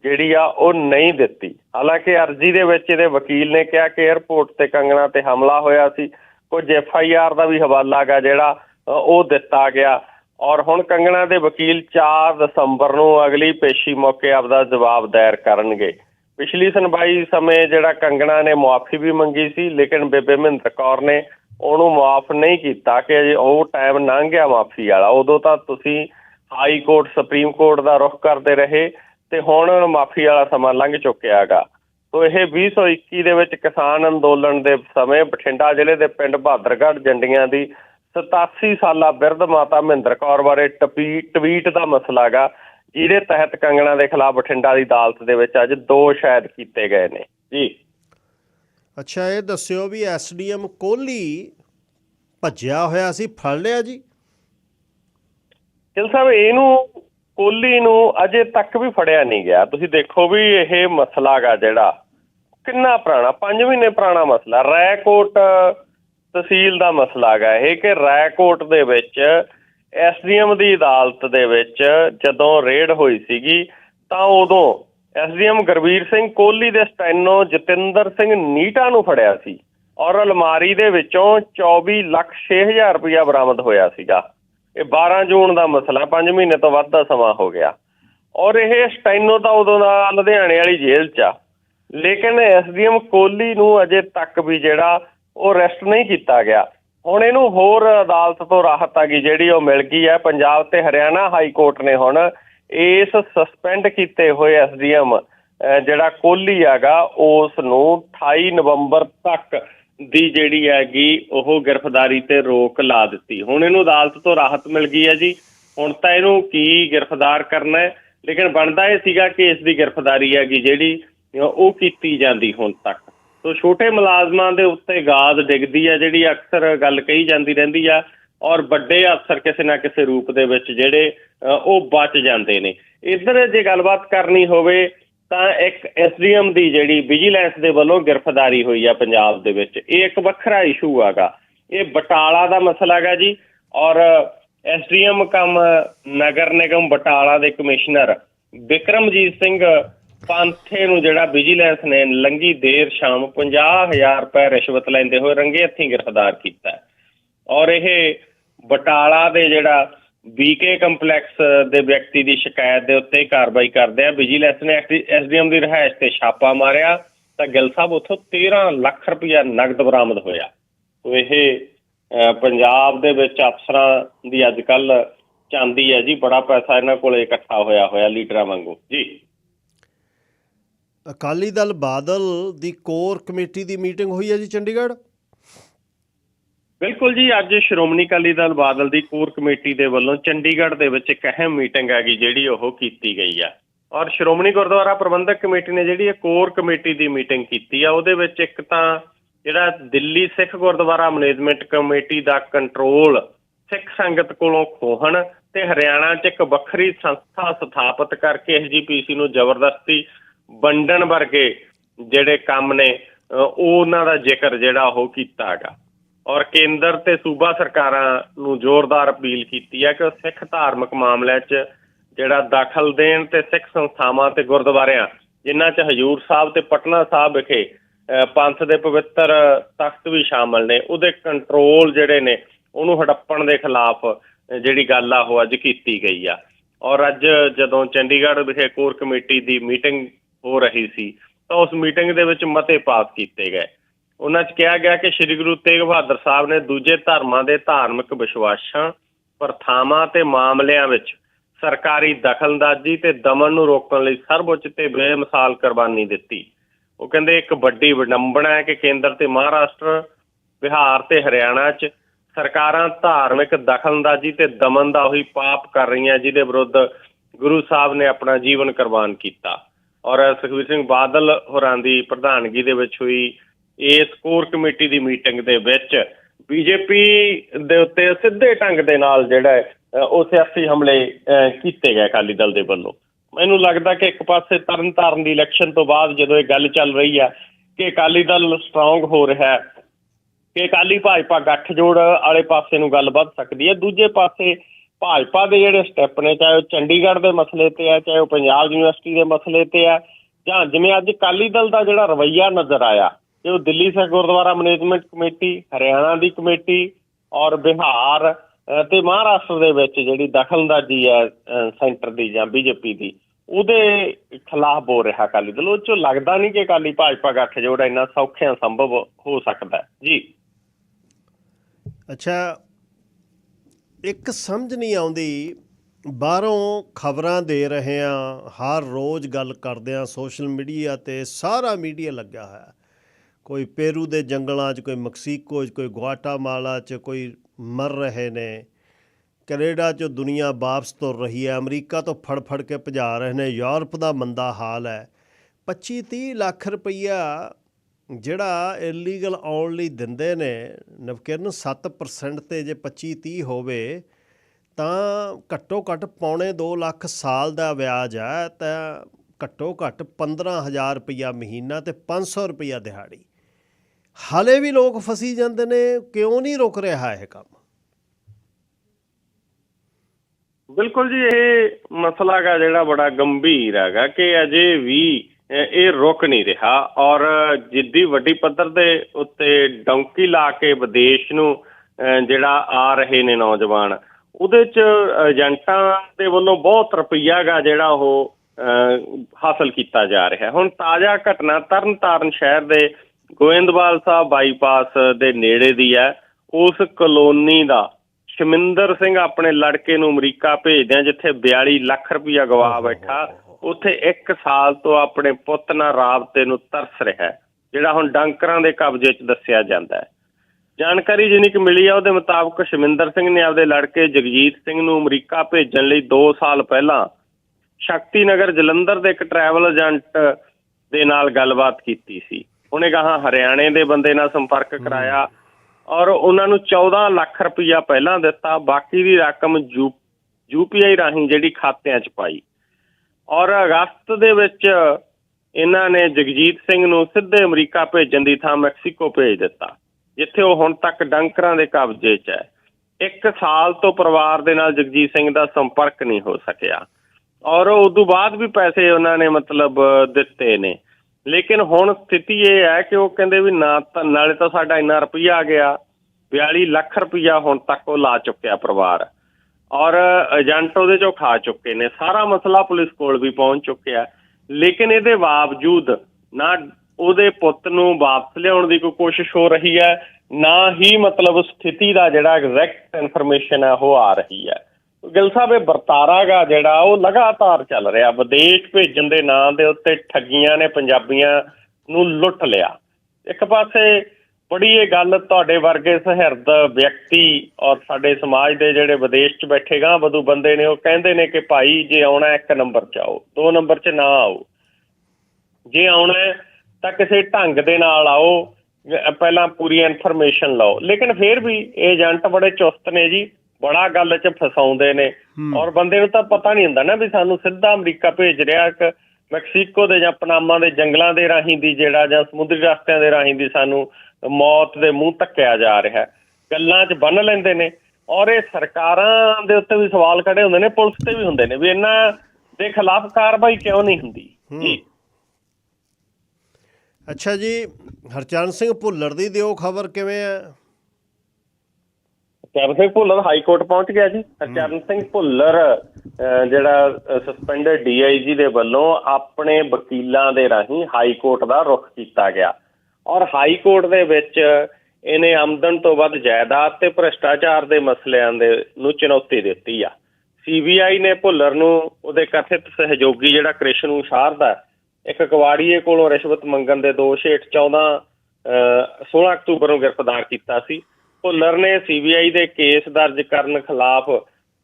ਜਿਹੜੀ ਆ, ਉਹ ਨਹੀਂ ਦਿੱਤੀ। ਹਾਲਾਂਕਿ ਅਰਜ਼ੀ ਦੇ ਵਿੱਚ ਇਹਦੇ ਵਕੀਲ ਨੇ ਕਿਹਾ ਕਿ 에ਅਰਪੋਰਟ ਤੇ ਕੰਗਣਾ ਤੇ ਹਮਲਾ ਹੋਇਆ ਸੀ। ਕੁਝ ਐਫ ਆਈ ਆਰ ਦਾ ਵੀ ਹਵਾਲਾ ਗਾ ਜਿਹੜਾ ਉਹ ਦਿੱਤਾ ਗਿਆ। ਔਰ ਹੁਣ ਕੰਗਣਾ ਦੇ ਵਕੀਲ 4 ਦਸੰਬਰ ਨੂੰ ਅਗਲੀ ਪੇਸ਼ੀ ਮੌਕੇ ਆਪਦਾ ਜਵਾਬ ਦਾਇਰ ਕਰਨਗੇ। ਪਿਛਲੀ ਸੁਣਵਾਈ ਸਮੇਂ ਜਿਹੜਾ ਕੰਗਣਾ ਨੇ ਮੁਆਫੀ ਵੀ ਮੰਗੀ ਸੀ, ਲੇਕਿਨ ਬੇਬੇ ਮਹਿੰਦਰ ਕੌਰ ਨੇ ਉਹਨੂੰ ਮਾਫ ਨਹੀਂ ਕੀਤਾ ਕਿ ਉਹ ਟਾਈਮ ਲੰਘ ਗਿਆ ਮਾਫੀ ਵਾਲਾ। ਉਦੋਂ ਤਾਂ ਤੁਸੀਂ ਹਾਈ ਕੋਰਟ, ਸੁਪਰੀਮ ਕੋਰਟ ਦਾ ਰੁਖ ਕਰਦੇ ਰਹੇ ਤੇ ਹੁਣ ਮਾਫੀ ਵਾਲਾ ਸਮਾਂ ਲੰਘ ਚੁੱਕਿਆ ਹੈਗਾ ਸੋ ਇਹ 2021 ਦੇ ਵਿੱਚ ਕਿਸਾਨ ਅੰਦੋਲਨ ਦੇ ਸਮੇਂ ਬਠਿੰਡਾ ਜ਼ਿਲ੍ਹੇ ਦੇ ਪਿੰਡ ਬਹਾਦਰਗੜ੍ਹ ਜੰਡੀਆਂ ਦੀ 87 ਸਾਲਾ ਬਿਰਧ ਮਾਤਾ ਮਹਿੰਦਰ ਕੌਰ ਬਾਰੇ ਟਵੀਟ ਦਾ ਮਸਲਾ ਹੈਗਾ। ਜਿਹਦੇ ਤਹਿਤ ਕੰਗਣਾ ਦੇ ਖਿਲਾਫ ਬਠਿੰਡਾ ਦੀ ਅਦਾਲਤ ਦੇ ਵਿੱਚ ਅੱਜ ਦੋ ਸ਼ਾਇਦ ਕੀਤੇ ਗਏ ਨੇ। ਜੀ। ਅੱਛਾ ਇਹ ਦੱਸਿਓ ਵੀ ਐਸਡੀਐਮ ਕੋਹਲੀ ਭੱਜਿਆ ਹੋਇਆ ਸੀ ਫੜ ਲਿਆ ਜੀ? ਗਿੱਲ ਸਾਹਿਬ ਇਹਨੂੰ ਕੋਹਲੀ ਨੂੰ ਅਜੇ ਤੱਕ ਵੀ ਫੜਿਆ ਨਹੀਂ ਗਿਆ। ਤੁਸੀਂ ਦੇਖੋ ਵੀ ਇਹ ਮਸਲਾ ਗਾ ਜਿਹੜਾ। ਕਿੰਨਾ ਪੁਰਾਣਾ 5 ਮਹੀਨੇ ਪੁਰਾਣਾ ਮਸਲਾ। ਰੈਕੋਟ ਤਹਿਸੀਲ ਦਾ ਮਸਲਾ ਗਾ ਇਹ ਕਿ ਰੈਕੋਟ ਦੇ ਵਿੱਚ ਐਸਡੀਐਮ ਦੀ ਅਦਾਲਤ ਦੇ ਵਿੱਚ ਜਦੋਂ ਰੇਡ ਹੋਈ ਸੀਗੀ ਤਾਂ ਉਦੋਂ ਐਸਡੀਐਮ ਗੁਰਵੀਰ ਸਿੰਘ ਕੋਹਲੀ ਦੇ ਸਟੈਨੋ ਜਤਿੰਦਰ ਸਿੰਘ ਨੀਟਾ ਨੂੰ ਫੜਿਆ ਸੀ ਔਰ ਅਲਮਾਰੀ ਦੇ ਵਿੱਚੋਂ 24 ਲੱਖ 6000 ਰੁਪਇਆ ਬਰਾਮਦ ਹੋਇਆ ਸੀਗਾ। ਇਹ 12 ਜੂਨ ਦਾ ਮਸਲਾ 5 ਮਹੀਨੇ ਤੋਂ ਵੱਧ ਦਾ ਸਮਾਂ ਹੋ ਗਿਆ। ਔਰ ਇਹ ਸਟੈਨੋ ਤਾਂ ਉਦੋਂ ਦਾ ਲੁਧਿਆਣੇ ਵਾਲੀ ਜੇਲ੍ਹ 'ਚ ਆ। ਲੇਕਿਨ ਐਸਡੀਐਮ ਕੋਹਲੀ ਨੂੰ ਅਜੇ ਤੱਕ ਵੀ ਜਿਹੜਾ ਉਹ ਰੈਸਟ ਨਹੀਂ ਕੀਤਾ ਗਿਆ। ਹੁਣ ਇਹਨੂੰ ਹੋਰ ਅਦਾਲਤ ਤੋਂ ਰਾਹਤ ਆ ਗਈ, ਜਿਹੜੀ ਉਹ ਮਿਲ ਗਈ ਹੈ ਪੰਜਾਬ ਤੇ ਹਰਿਆਣਾ ਹਾਈ ਕੋਰਟ ਨੇ ਹੁਣ। ਇਸ ਸਸਪੈਂਡ ਕੀਤੇ ਹੋਏ ਐਸਡੀਐਮ ਜਿਹੜਾ ਕੋਹਲੀ ਹੈਗਾ ਉਸ ਨੂੰ 28 ਨਵੰਬਰ ਤੱਕ ਦੀ ਜਿਹੜੀ ਹੈਗੀ, ਉਹ ਗ੍ਰਿਫਤਾਰੀ ਤੇ ਰੋਕ ਲਾ ਦਿੱਤੀ। ਹੁਣ ਇਹਨੂੰ ਅਦਾਲਤ ਤੋਂ ਰਾਹਤ ਮਿਲ ਗਈ ਹੈ ਜੀ। ਹੁਣ ਤਾਂ ਇਹਨੂੰ ਕੀ ਗ੍ਰਿਫਤਾਰ ਕਰਨਾ ਹੈ? ਲੇਕਿਨ ਬਣਦਾ ਇਹ ਸੀਗਾ ਕਿ ਇਸ ਦੀ ਗ੍ਰਿਫਤਾਰੀ ਹੈਗੀ ਜਿਹੜੀ, ਉਹ ਕੀਤੀ ਜਾਂਦੀ ਹੁਣ ਤੱਕ। ਸੋ ਛੋਟੇ ਮੁਲਾਜ਼ਮਾਂ ਦੇ ਉੱਤੇ ਗਾਦ ਡਿੱਗਦੀ ਹੈ ਜਿਹੜੀ ਅਕਸਰ ਗੱਲ ਕਹੀ ਜਾਂਦੀ ਰਹਿੰਦੀ ਆ ਔਰ ਵੱਡੇ ਅਫਸਰ ਕਿਸੇ ਨਾ ਕਿਸੇ ਰੂਪ ਦੇ ਵਿੱਚ ਜਿਹੜੇ ਉਹ ਬਚ ਜਾਂਦੇ ਨੇ। ਇੱਧਰ ਜੇ ਗੱਲਬਾਤ ਕਰਨੀ ਹੋਵੇ, ਤਾਂ ਇੱਕ ਐਸਡੀਐਮ ਦੀ ਜਿਹੜੀ ਵਿਜੀਲੈਂਸ ਦੇ ਵੱਲੋਂ ਗ੍ਰਿਫਤਾਰੀ ਹੋਈ ਆ ਪੰਜਾਬ ਦੇ ਵਿੱਚ। ਇਹ ਇੱਕ ਵੱਖਰਾ ਇਸ਼ੂ ਆਗਾ ਇਹ ਬਟਾਲਾ ਦਾ ਮਸਲਾ ਹੈਗਾ ਜੀ ਔਰ ਐਸਡੀਐਮ ਕਮ ਨਗਰ ਨਿਗਮ ਬਟਾਲਾ ਦੇ ਕਮਿਸ਼ਨਰ ਵਿਕਰਮਜੀਤ ਸਿੰਘ ਪੰਥੇ ਨੂੰ ਜਿਹੜਾ ਵਿਜੀਲੈਂਸ ਨੇ ਲੰਗੀ ਦੇਰ ਸ਼ਾਮ 50000 ਰੁਪਏ ਰਿਸ਼ਵਤ ਲੈਂਦੇ ਹੋਏ ਰੰਗੇ ਹੱਥੀਂ ਗ੍ਰਿਫਤਾਰ ਕੀਤਾ ਹੈ। ਔਰ ਇਹ ਬਟਾਲਾ ਦੇ ਜਿਹੜਾ ਬੀਕੇ ਕੰਪਲੈਕਸ ਦੇ ਵਿਅਕਤੀ ਦੀ ਸ਼ਿਕਾਇਤ ਦੇ ਉੱਤੇ ਕਾਰਵਾਈ ਕਰਦੇ ਆ। ਵਿਜੀਲੈਂਸ ਨੇ ਐਸਡੀਐਮ ਦੀ ਰਿਹਾਇਸ਼ ਤੇ ਛਾਪਾ ਮਾਰਿਆ। ਤਾਂ ਗਿੱਲ ਸਾਹਿਬ, ਉੱਥੋਂ 13 ਲੱਖ ਰੁਪਇਆ ਨਗਦ ਬਰਾਮਦ ਹੋਇਆ। ਇਹ ਪੰਜਾਬ ਦੇ ਵਿੱਚ ਅਫਸਰਾਂ ਦੀ ਅੱਜ ਕੱਲ ਚਾਂਦੀ ਹੈ ਜੀ। ਬੜਾ ਪੈਸਾ ਇਹਨਾਂ ਕੋਲੇ ਇਕੱਠਾ ਹੋਇਆ ਹੋਇਆ ਲੀਡਰਾਂ ਵਾਂਗੂ। ਜੀ। ਅਕਾਲੀ ਦਲ ਬਾਦਲ ਦੀ ਕੋਰ ਕਮੇਟੀ ਦੀ ਮੀਟਿੰਗ ਹੋਈ ਹੈ ਜੀ ਚੰਡੀਗੜ੍ਹ? ਬਿਲਕੁਲ ਜੀ, ਅੱਜ ਸ਼੍ਰੋਮਣੀ ਅਕਾਲੀ ਦਲ ਬਾਦਲ ਦੀ ਕੋਰ ਕਮੇਟੀ ਦੇ ਵੱਲੋਂ ਚੰਡੀਗੜ੍ਹ ਦੇ ਵਿੱਚ ਇੱਕ ਅਹਿਮ ਮੀਟਿੰਗ ਹੈਗੀ, ਜਿਹੜੀ ਉਹ ਕੀਤੀ ਗਈ ਆ। ਔਰ ਸ਼੍ਰੋਮਣੀ ਗੁਰਦੁਆਰਾ ਪ੍ਰਬੰਧਕ ਕਮੇਟੀ ਨੇ ਜਿਹੜੀ ਇਹ ਕੋਰ ਕਮੇਟੀ ਦੀ ਮੀਟਿੰਗ ਕੀਤੀ ਆ, ਉਹਦੇ ਵਿੱਚ ਇੱਕ ਤਾਂ ਜਿਹੜਾ ਦਿੱਲੀ ਸਿੱਖ ਗੁਰਦੁਆਰਾ ਮੈਨੇਜਮੈਂਟ ਕਮੇਟੀ ਦਾ ਕੰਟਰੋਲ ਸਿੱਖ ਸੰਗਤ ਕੋਲੋਂ ਖੋਹਣ ਤੇ ਹਰਿਆਣਾ 'ਚ ਇੱਕ ਵੱਖਰੀ ਸੰਸਥਾ ਸਥਾਪਿਤ ਕਰਕੇ ਐਸਜੀਪੀਸੀ ਨੂੰ ਜ਼ਬਰਦਸਤੀ ਵੰਡਣ ਵਰਗੇ ਜਿਹੜੇ ਕੰਮ ਨੇ ਉਹਨਾਂ ਦਾ ਜ਼ਿਕਰ ਜਿਹੜਾ ਉਹ ਕੀਤਾ ਹੈਗਾ। ਔਰ ਕੇਂਦਰ ਤੇ ਸੂਬਾ ਸਰਕਾਰਾਂ ਨੂੰ ਜ਼ੋਰਦਾਰ ਅਪੀਲ ਕੀਤੀ ਹੈ ਕਿ ਉਹ ਸਿੱਖ ਧਾਰਮਿਕ ਮਾਮਲਿਆਂ 'ਚ ਜਿਹੜਾ ਦਖਲ ਦੇਣ ਤੇ ਸਿੱਖ ਸੰਸਥਾਵਾਂ ਤੇ ਗੁਰਦੁਆਰਿਆਂ, ਜਿਨ੍ਹਾਂ 'ਚ ਹਜੂਰ ਸਾਹਿਬ ਤੇ ਪਟਨਾ ਸਾਹਿਬ ਵਿਖੇ ਪੰਥ ਦੇ ਪਵਿੱਤਰ ਤਖਤ ਵੀ ਸ਼ਾਮਲ ਨੇ, ਉਹਦੇ ਕੰਟਰੋਲ ਜਿਹੜੇ ਨੇ, ਉਹਨੂੰ ਹੜੱਪਣ ਦੇ ਖਿਲਾਫ ਜਿਹੜੀ ਗੱਲ ਆ ਉਹ ਅੱਜ ਕੀਤੀ ਗਈ ਆ। ਔਰ ਅੱਜ ਜਦੋਂ ਚੰਡੀਗੜ੍ਹ ਵਿਖੇ ਕੋਰ ਕਮੇਟੀ ਦੀ ਮੀਟਿੰਗ ਹੋ ਰਹੀ ਸੀ, ਤਾਂ ਉਸ ਮੀਟਿੰਗ ਦੇ ਵਿੱਚ ਮਤੇ ਪਾਸ ਕੀਤੇ ਗਏ। ਉਹਨਾਂ 'ਚ ਕਿਹਾ ਗਿਆ ਕਿ ਸ੍ਰੀ ਗੁਰੂ ਤੇਗ ਬਹਾਦਰ ਸਾਹਿਬ ਨੇ ਦੂਜੇ ਧਰਮਾਂ ਦੇ ਧਾਰਮਿਕ ਵਿਸ਼ਵਾਸਾਂ, ਪ੍ਰਥਾਵਾਂ ਤੇ ਮਾਮਲਿਆਂ ਵਿੱਚ ਸਰਕਾਰੀ ਦਖਲਅੰਦਾਜ਼ੀ ਤੇ ਦਮਨ ਨੂੰ ਰੋਕਣ ਲਈ ਸਰਵਉੱਚ ਤੇ ਬੇਮਿਸਾਲ ਕੁਰਬਾਨੀ ਦਿੱਤੀ। ਉਹ ਕਹਿੰਦੇ ਇੱਕ ਵੱਡੀ ਵਿਡੰਬਣਾ ਹੈ ਕਿ ਕੇਂਦਰ ਤੇ ਮਹਾਰਾਸ਼ਟਰ, ਬਿਹਾਰ ਤੇ ਹਰਿਆਣਾ 'ਚ ਸਰਕਾਰਾਂ ਧਾਰਮਿਕ ਦਖਲਅੰਦਾਜ਼ੀ ਤੇ ਦਮਨ ਦਾ ਉਹੀ ਪਾਪ ਕਰ ਰਹੀਆਂ, ਜਿਹਦੇ ਵਿਰੁੱਧ ਗੁਰੂ ਸਾਹਿਬ ਨੇ ਆਪਣਾ ਜੀਵਨ ਕੁਰਬਾਨ ਕੀਤਾ। ਔਰ ਸੁਖਬੀਰ ਸਿੰਘ ਬਾਦਲ ਹੋਰਾਂ ਦੀ ਪ੍ਰਧਾਨਗੀ ਦੇ ਵਿੱਚ ਹੋਈ ਇਸ ਕੋਰ ਕਮੇਟੀ ਦੀ ਮੀਟਿੰਗ ਦੇ ਵਿੱਚ। ਬੀਜੇਪੀ ਦੇ ਉੱਤੇ ਸਿੱਧੇ ਢੰਗ ਦੇ ਨਾਲ ਜਿਹੜਾ ਉਹ ਸਿਆਸੀ ਹਮਲੇ ਕੀਤੇ ਗਏ ਅਕਾਲੀ ਦਲ ਦੇ ਵੱਲੋਂ। ਮੈਨੂੰ ਲੱਗਦਾ ਕਿ ਇੱਕ ਪਾਸੇ ਤਰਨਤਾਰਨ ਦੀ ਇਲੈਕਸ਼ਨ ਤੋਂ ਬਾਅਦ ਜਦੋਂ ਇਹ ਗੱਲ ਚੱਲ ਰਹੀ ਹੈ ਕਿ ਅਕਾਲੀ ਦਲ ਸਟਰੋਂਗ ਹੋ ਰਿਹਾ ਹੈ, ਕਿ ਅਕਾਲੀ ਭਾਜਪਾ ਗੱਠਜੋੜ ਵਾਲੇ ਪਾਸੇ ਨੂੰ ਗੱਲ ਵੱਧ ਸਕਦੀ ਹੈ, ਦੂਜੇ ਪਾਸੇ ਭਾਜਪਾ ਦੇ ਜਿਹੜੇ ਸਟੈਪ ਨੇ, ਚਾਹੇ ਉਹ ਚੰਡੀਗੜ੍ਹ ਦੇ ਮਸਲੇ ਤੇ ਆ, ਚਾਹੇ ਉਹ ਪੰਜਾਬ ਯੂਨੀਵਰਸਿਟੀ ਦੇ ਮਸਲੇ ਤੇ ਆ, ਜਾਂ ਜਿਵੇਂ ਅੱਜ ਅਕਾਲੀ ਦਲ ਦਾ ਜਿਹੜਾ ਰਵੱਈਆ ਨਜ਼ਰ ਆਇਆ ਕਿ ਉਹ ਦਿੱਲੀ ਸਿੱਖ ਗੁਰਦੁਆਰਾ ਮੈਨੇਜਮੈਂਟ ਕਮੇਟੀ ਹਰਿਆਣਾ ਦੀ ਕਮੇਟੀ ਔਰ ਬਿਹਾਰ ਤੇ ਮਹਾਰਾਸ਼ਟਰ ਦੇ ਵਿੱਚ ਜਿਹੜੀ ਦਖਲਅੰਦਾਜ਼ੀ ਹੈ ਸੈਂਟਰ ਦੀ ਜਾਂ ਬੀਜੇਪੀ ਦੀ, ਉਹਦੇ ਖਿਲਾਫ ਬੋਲ ਰਿਹਾ ਅਕਾਲੀ ਦਲ। ਉਹ ਚੋਂ ਲੱਗਦਾ ਨਹੀਂ ਕਿ ਅਕਾਲੀ ਭਾਜਪਾ ਗੱਠਜੋੜ ਇੰਨਾ ਸੌਖਿਆਂ ਸੰਭਵ ਹੋ ਸਕਦਾ ਜੀ। ਅੱਛਾ ਇੱਕ ਸਮਝ ਨਹੀਂ ਆਉਂਦੀ, ਬਾਹਰੋਂ ਖਬਰਾਂ ਦੇ ਰਹੇ ਆ ਹਰ ਰੋਜ਼ ਗੱਲ ਕਰਦੇ ਆ ਸੋਸ਼ਲ ਮੀਡੀਆ ਤੇ ਸਾਰਾ ਮੀਡੀਆ ਲੱਗਿਆ ਹੋਇਆ ਕੋਈ ਪੇਰੂ ਦੇ ਜੰਗਲਾਂ 'ਚ, ਕੋਈ ਮੈਕਸੀਕੋ 'ਚ, ਕੋਈ ਗੁਆਟਾਮਾਲਾ 'ਚ ਕੋਈ ਮਰ ਰਹੇ ਨੇ। ਕੈਨੇਡਾ 'ਚ ਦੁਨੀਆ ਵਾਪਸ ਤੁਰ ਰਹੀ ਹੈ, ਅਮਰੀਕਾ ਤੋਂ ਫੜ ਫੜ ਕੇ ਭਜਾ ਰਹੇ ਨੇ, ਯੂਰਪ ਦਾ ਮੰਦਾ ਹਾਲ ਹੈ। 25 30 ਲੱਖ ਰੁਪਈਆ ਜਿਹੜਾ ਇਲੀਗਲ ਆਉਣ ਲਈ ਦਿੰਦੇ ਨੇ, ਨਵਕਿਰਨ 7% ਤੇ ਜੇ 25 30 ਹੋਵੇ, ਤਾਂ ਘੱਟੋ ਘੱਟ ਪੌਣੇ 2 ਲੱਖ ਸਾਲ ਦਾ ਵਿਆਜ ਹੈ ਤਾਂ ਘੱਟੋ ਘੱਟ 15000 ਰੁਪਈਆ ਮਹੀਨਾ ਤੇ 500 ਰੁਪਈਆ ਦਿਹਾੜੀ। ਹਾਲੇ ਵੀ ਲੋਕ ਫਸੀ ਜਾਂਦੇ ਨੇ, ਕਿਉਂ ਨਹੀਂ ਰੁਕ ਰਿਹਾ ਇਹ ਕੰਮ? ਬਿਲਕੁਲ ਜੀ, ਇਹ ਮਸਲਾ ਗਾ ਜਿਹੜਾ ਬੜਾ ਗੰਭੀਰ ਹੈਗਾ ਕਿ ਅਜੇ ਵੀ ਇਹ ਰੁਕ ਨਹੀਂ ਰਿਹਾ ਔਰ ਜਿੱਦੀ ਵੱਡੀ ਪੱਧਰ ਦੇ ਉੱਤੇ ਡੌਂਕੀ ਲਾ ਕੇ ਵਿਦੇਸ਼ ਨੂੰ ਅਹ, ਜਿਹੜਾ ਆ ਰਹੇ ਨੇ ਨੌਜਵਾਨ ਉਹਦੇ ਚ ਏਜੰਟਾਂ ਦੇ ਵੱਲੋਂ ਬਹੁਤ ਰੁਪਈਆ ਗਾ ਜਿਹੜਾ ਉਹ ਅਹ, ਹਾਸਲ ਕੀਤਾ ਜਾ ਰਿਹਾ। ਹੁਣ ਤਾਜ਼ਾ ਘਟਨਾ ਤਰਨਤਾਰਨ ਸ਼ਹਿਰ ਦੇ ਗੋਇੰਦਵਾਲ ਸਾਹਿਬ ਬਾਈਪਾਸ ਦੇ ਨੇੜੇ ਦੀ ਹੈ। ਉਸ ਕਲੋਨੀ ਦਾ ਸ਼ਮਿੰਦਰ ਸਿੰਘ ਆਪਣੇ ਲੜਕੇ ਨੂੰ ਅਮਰੀਕਾ ਭੇਜਦਿਆਂ ਜਿੱਥੇ 42 ਲੱਖ ਰੁਪਇਆ ਗਵਾ ਬੈਠਾ। ਉੱਥੇ 1 ਸਾਲ ਤੋਂ ਆਪਣੇ ਪੁੱਤ ਨਾਲ ਰਾਬਤੇ ਨੂੰ ਤਰਸ ਰਿਹਾ ਹੈ, ਜਿਹੜਾ ਹੁਣ ਡੰਕਰਾਂ ਦੇ ਕਬਜ਼ੇ 'ਚ ਦੱਸਿਆ ਜਾਂਦਾ ਹੈ। ਜਾਣਕਾਰੀ ਜਿੰਨੀ ਕਿ ਮਿਲੀ ਆ ਉਹਦੇ ਮੁਤਾਬਕ ਸ਼ਮਿੰਦਰ ਸਿੰਘ ਨੇ ਆਪਦੇ ਲੜਕੇ ਜਗਜੀਤ ਸਿੰਘ ਨੂੰ ਅਮਰੀਕਾ ਭੇਜਣ ਲਈ 2 ਸਾਲ ਪਹਿਲਾਂ ਸ਼ਕਤੀ ਨਗਰ ਜਲੰਧਰ ਦੇ ਇੱਕ ਟਰੈਵਲ ਏਜੰਟ ਦੇ ਨਾਲ ਗੱਲਬਾਤ ਕੀਤੀ ਸੀ। ਉਹਨੇ ਕਹਾ ਹਰਿਆਣੇ ਦੇ ਬੰਦੇ ਨਾਲ ਸੰਪਰਕ ਕਰਾਇਆ ਔਰ ਉਹਨਾਂ ਨੂੰ 14 ਲੱਖ ਰੁਪਇਆ ਪਹਿਲਾਂ ਦਿੱਤਾ ਬਾਕੀ ਦੀ ਰਕਮ ਯੂਪੀਆਈ ਰਾਹੀਂ ਜਿਹੜੀ ਖਾਤਿਆਂ 'ਚ ਪਾਈ। ਔਰ ਅਗਸਤ ਦੇ ਵਿੱਚ ਇਹਨਾਂ ਨੇ ਜਗਜੀਤ ਸਿੰਘ ਨੂੰ ਸਿੱਧੇ ਅਮਰੀਕਾ ਭੇਜਣ ਦੀ ਥਾਂ ਮੈਕਸੀਕੋ ਭੇਜ ਦਿੱਤਾ, ਜਿੱਥੇ ਉਹ ਹੁਣ ਤੱਕ ਡੰਕਰਾਂ ਦੇ ਕਬਜ਼ੇ 'ਚ ਹੈ। ਇੱਕ ਸਾਲ ਤੋਂ ਪਰਿਵਾਰ ਦੇ ਨਾਲ ਜਗਜੀਤ ਸਿੰਘ ਦਾ ਸੰਪਰਕ ਨਹੀਂ ਹੋ ਸਕਿਆ। ਔਰ ਉਸ ਤੋਂ ਬਾਅਦ ਵੀ ਪੈਸੇ ਉਹਨਾਂ ਨੇ ਮਤਲਬ ਦਿੱਤੇ ਨੇ। ਲੇਕਿਨ ਹੁਣ ਸਥਿਤੀ ਇਹ ਹੈ ਕਿ ਉਹ ਕਹਿੰਦੇ ਵੀ ਨਾ ਤਾਂ ਨਾਲੇ ਤਾਂ ਸਾਡਾ ਇੰਨਾ ਰੁਪਈਆ ਆ ਗਿਆ 42 ਲੱਖ ਰੁਪਈਆ ਹੁਣ ਤੱਕ ਉਹ ਲਾ ਚੁੱਕਿਆ ਪਰਿਵਾਰ। ਔਰ ਏਜੰਟ ਉਹਦੇ ਚੋਂ ਖਾ ਚੁੱਕੇ ਨੇ। ਸਾਰਾ ਮਸਲਾ ਪੁਲਿਸ ਕੋਲ ਵੀ ਪਹੁੰਚ ਚੁੱਕਿਆ। ਲੇਕਿਨ ਇਹਦੇ ਬਾਵਜੂਦ ਨਾ ਉਹਦੇ ਪੁੱਤ ਨੂੰ ਵਾਪਸ ਲਿਆਉਣ ਦੀ ਕੋਈ ਕੋਸ਼ਿਸ਼ ਹੋ ਰਹੀ ਹੈ, ਨਾ ਹੀ ਮਤਲਬ ਸਥਿਤੀ ਦਾ ਜਿਹੜਾ ਐਗਜ਼ੈਕਟ ਇਨਫੋਰਮੇਸ਼ਨ ਹੈ, ਉਹ ਆ ਰਹੀ ਹੈ। ਗਿਲ ਸਾਹਿਬ, ਇਹ ਵਰਤਾਰਾ ਗਾ ਜਿਹੜਾ, ਉਹ ਲਗਾਤਾਰ ਚੱਲ ਰਿਹਾ। ਵਿਦੇਸ਼ ਭੇਜਣ ਦੇ ਨਾਂ ਦੇ ਉੱਤੇ ਠੱਗੀਆਂ ਨੇ ਪੰਜਾਬੀਆਂ ਨੂੰ ਲੁੱਟ ਲਿਆ। ਇੱਕ ਪਾਸੇ ਬੜੀ ਇਹ ਗੱਲ ਤੁਹਾਡੇ ਵਰਗੇ ਸਹਿਰਦ ਵਿਅਕਤੀ ਔਰ ਸਾਡੇ ਸਮਾਜ ਦੇ ਜਿਹੜੇ ਵਿਦੇਸ਼ 'ਚ ਬੈਠੇ ਗਾਂ ਬਦੂ ਬੰਦੇ ਨੇ ਉਹ ਕਹਿੰਦੇ ਨੇ ਕਿ ਭਾਈ ਜੇ ਆਉਣਾ ਇੱਕ ਨੰਬਰ 'ਚ ਆਓ ਦੋ ਨੰਬਰ 'ਚ ਨਾ ਆਓ। ਜੇ ਆਉਣਾ ਤਾਂ ਕਿਸੇ ਢੰਗ ਦੇ ਨਾਲ ਆਓ ਪਹਿਲਾਂ ਪੂਰੀ ਇਨਫੋਰਮੇਸ਼ਨ ਲਓ। ਲੇਕਿਨ ਫਿਰ ਵੀ ਏਜੰਟ ਬੜੇ ਚੁਸਤ ਨੇ ਜੀ ਬੜਾ ਗੱਲ 'ਚ ਫਸਾਉਂਦੇ ਨੇ। ਔਰ ਬੰਦੇ ਨੂੰ ਤਾਂ ਪਤਾ ਨਹੀਂ ਹੁੰਦਾ ਨਾ ਵੀ ਸਾਨੂੰ ਸਿੱਧਾ ਅਮਰੀਕਾ ਭੇਜ ਰਿਹਾ ਇੱਕ ਮੈਕਸੀਕੋ ਦੇ ਜਾਂ ਪਨਾਮਾ ਦੇ ਜੰਗਲਾਂ ਦੇ ਰਾਹੀਂ ਦੀ ਜਿਹੜਾ ਜਾਂ ਸਮੁੰਦਰੀ ਰਸਤਿਆਂ ਦੇ ਰਾਹੀਂ ਦੀ ਸਾਨੂੰ ਮੌਤ ਦੇ ਮੂੰਹ ਧੱਕਿਆ ਜਾ ਰਿਹਾ ਹੈ। ਗੱਲਾਂ 'ਚ ਬੰਨ ਲੈਂਦੇ ਨੇ ਔਰ ਇਹ ਸਰਕਾਰਾਂ ਦੇ ਉੱਤੇ ਵੀ ਸਵਾਲ ਖੜੇ ਹੁੰਦੇ ਨੇ ਪੁਲਿਸ ਤੇ ਵੀ ਹੁੰਦੇ ਨੇ ਵੀ ਇਹਨਾਂ ਦੇ ਖਿਲਾਫ ਕਾਰਵਾਈ ਕਿਉਂ ਨਹੀਂ ਹੁੰਦੀ? ਜੀ। ਅੱਛਾ ਜੀ ਹਰਚਰਨ ਸਿੰਘ ਭੁੱਲਰ ਦੀ ਦਿਓ ਖਬਰ ਕਿਵੇਂ ਹੈ? ਹਰਚਰਨ ਸਿੰਘ ਭੁੱਲਰ ਹਾਈ ਕੋਰਟ ਪਹੁੰਚ ਗਿਆ ਜੀ। ਹਰਚਰਨ ਸਿੰਘ ਭੁੱਲਰ ਜਿਹੜਾ ਸਸਪੈਂਡਡ ਡੀਆਈਜੀ ਦੇ ਵੱਲੋਂ ਆਪਣੇ ਵਕੀਲਾਂ ਦੇ ਰਾਹੀਂ ਹਾਈ ਕੋਰਟ ਦਾ ਰੁਖ ਕੀਤਾ ਗਿਆ। ਔਰ ਹਾਈ ਕੋਰਟ ਦੇ ਵਿੱਚ ਇਹਨੇ ਆਮਦਨ ਤੋਂ ਵੱਧ ਜਾਇਦਾਦ ਤੇ ਭ੍ਰਿਸ਼ਟਾਚਾਰ ਦੇ ਮਸਲਿਆਂ ਦੇ ਨੂੰ ਚੁਣੌਤੀ ਦਿੱਤੀ ਆ। ਸੀਬੀਆਈ ਨੇ ਭੁੱਲਰ ਨੂੰ ਉਹਦੇ ਕਥਿਤ ਸਹਿਯੋਗੀ ਜਿਹੜਾ ਕ੍ਰਿਸ਼ਨ ਸ਼ਾਰਦਾ ਇੱਕ ਕਵਾੜੀਏ ਕੋਲੋਂ ਰਿਸ਼ਵਤ ਮੰਗਣ ਦੇ ਦੋਸ਼ ਹੇਠ 14 ਅਹ 16 ਅਕਤੂਬਰ ਨੂੰ ਗ੍ਰਿਫਤਾਰ ਕੀਤਾ ਸੀ। ਭੁੱਲਰ ਨੇ ਸੀਬੀਆਈ ਦੇ ਕੇਸ ਦਰਜ ਕਰਨ ਖਿਲਾਫ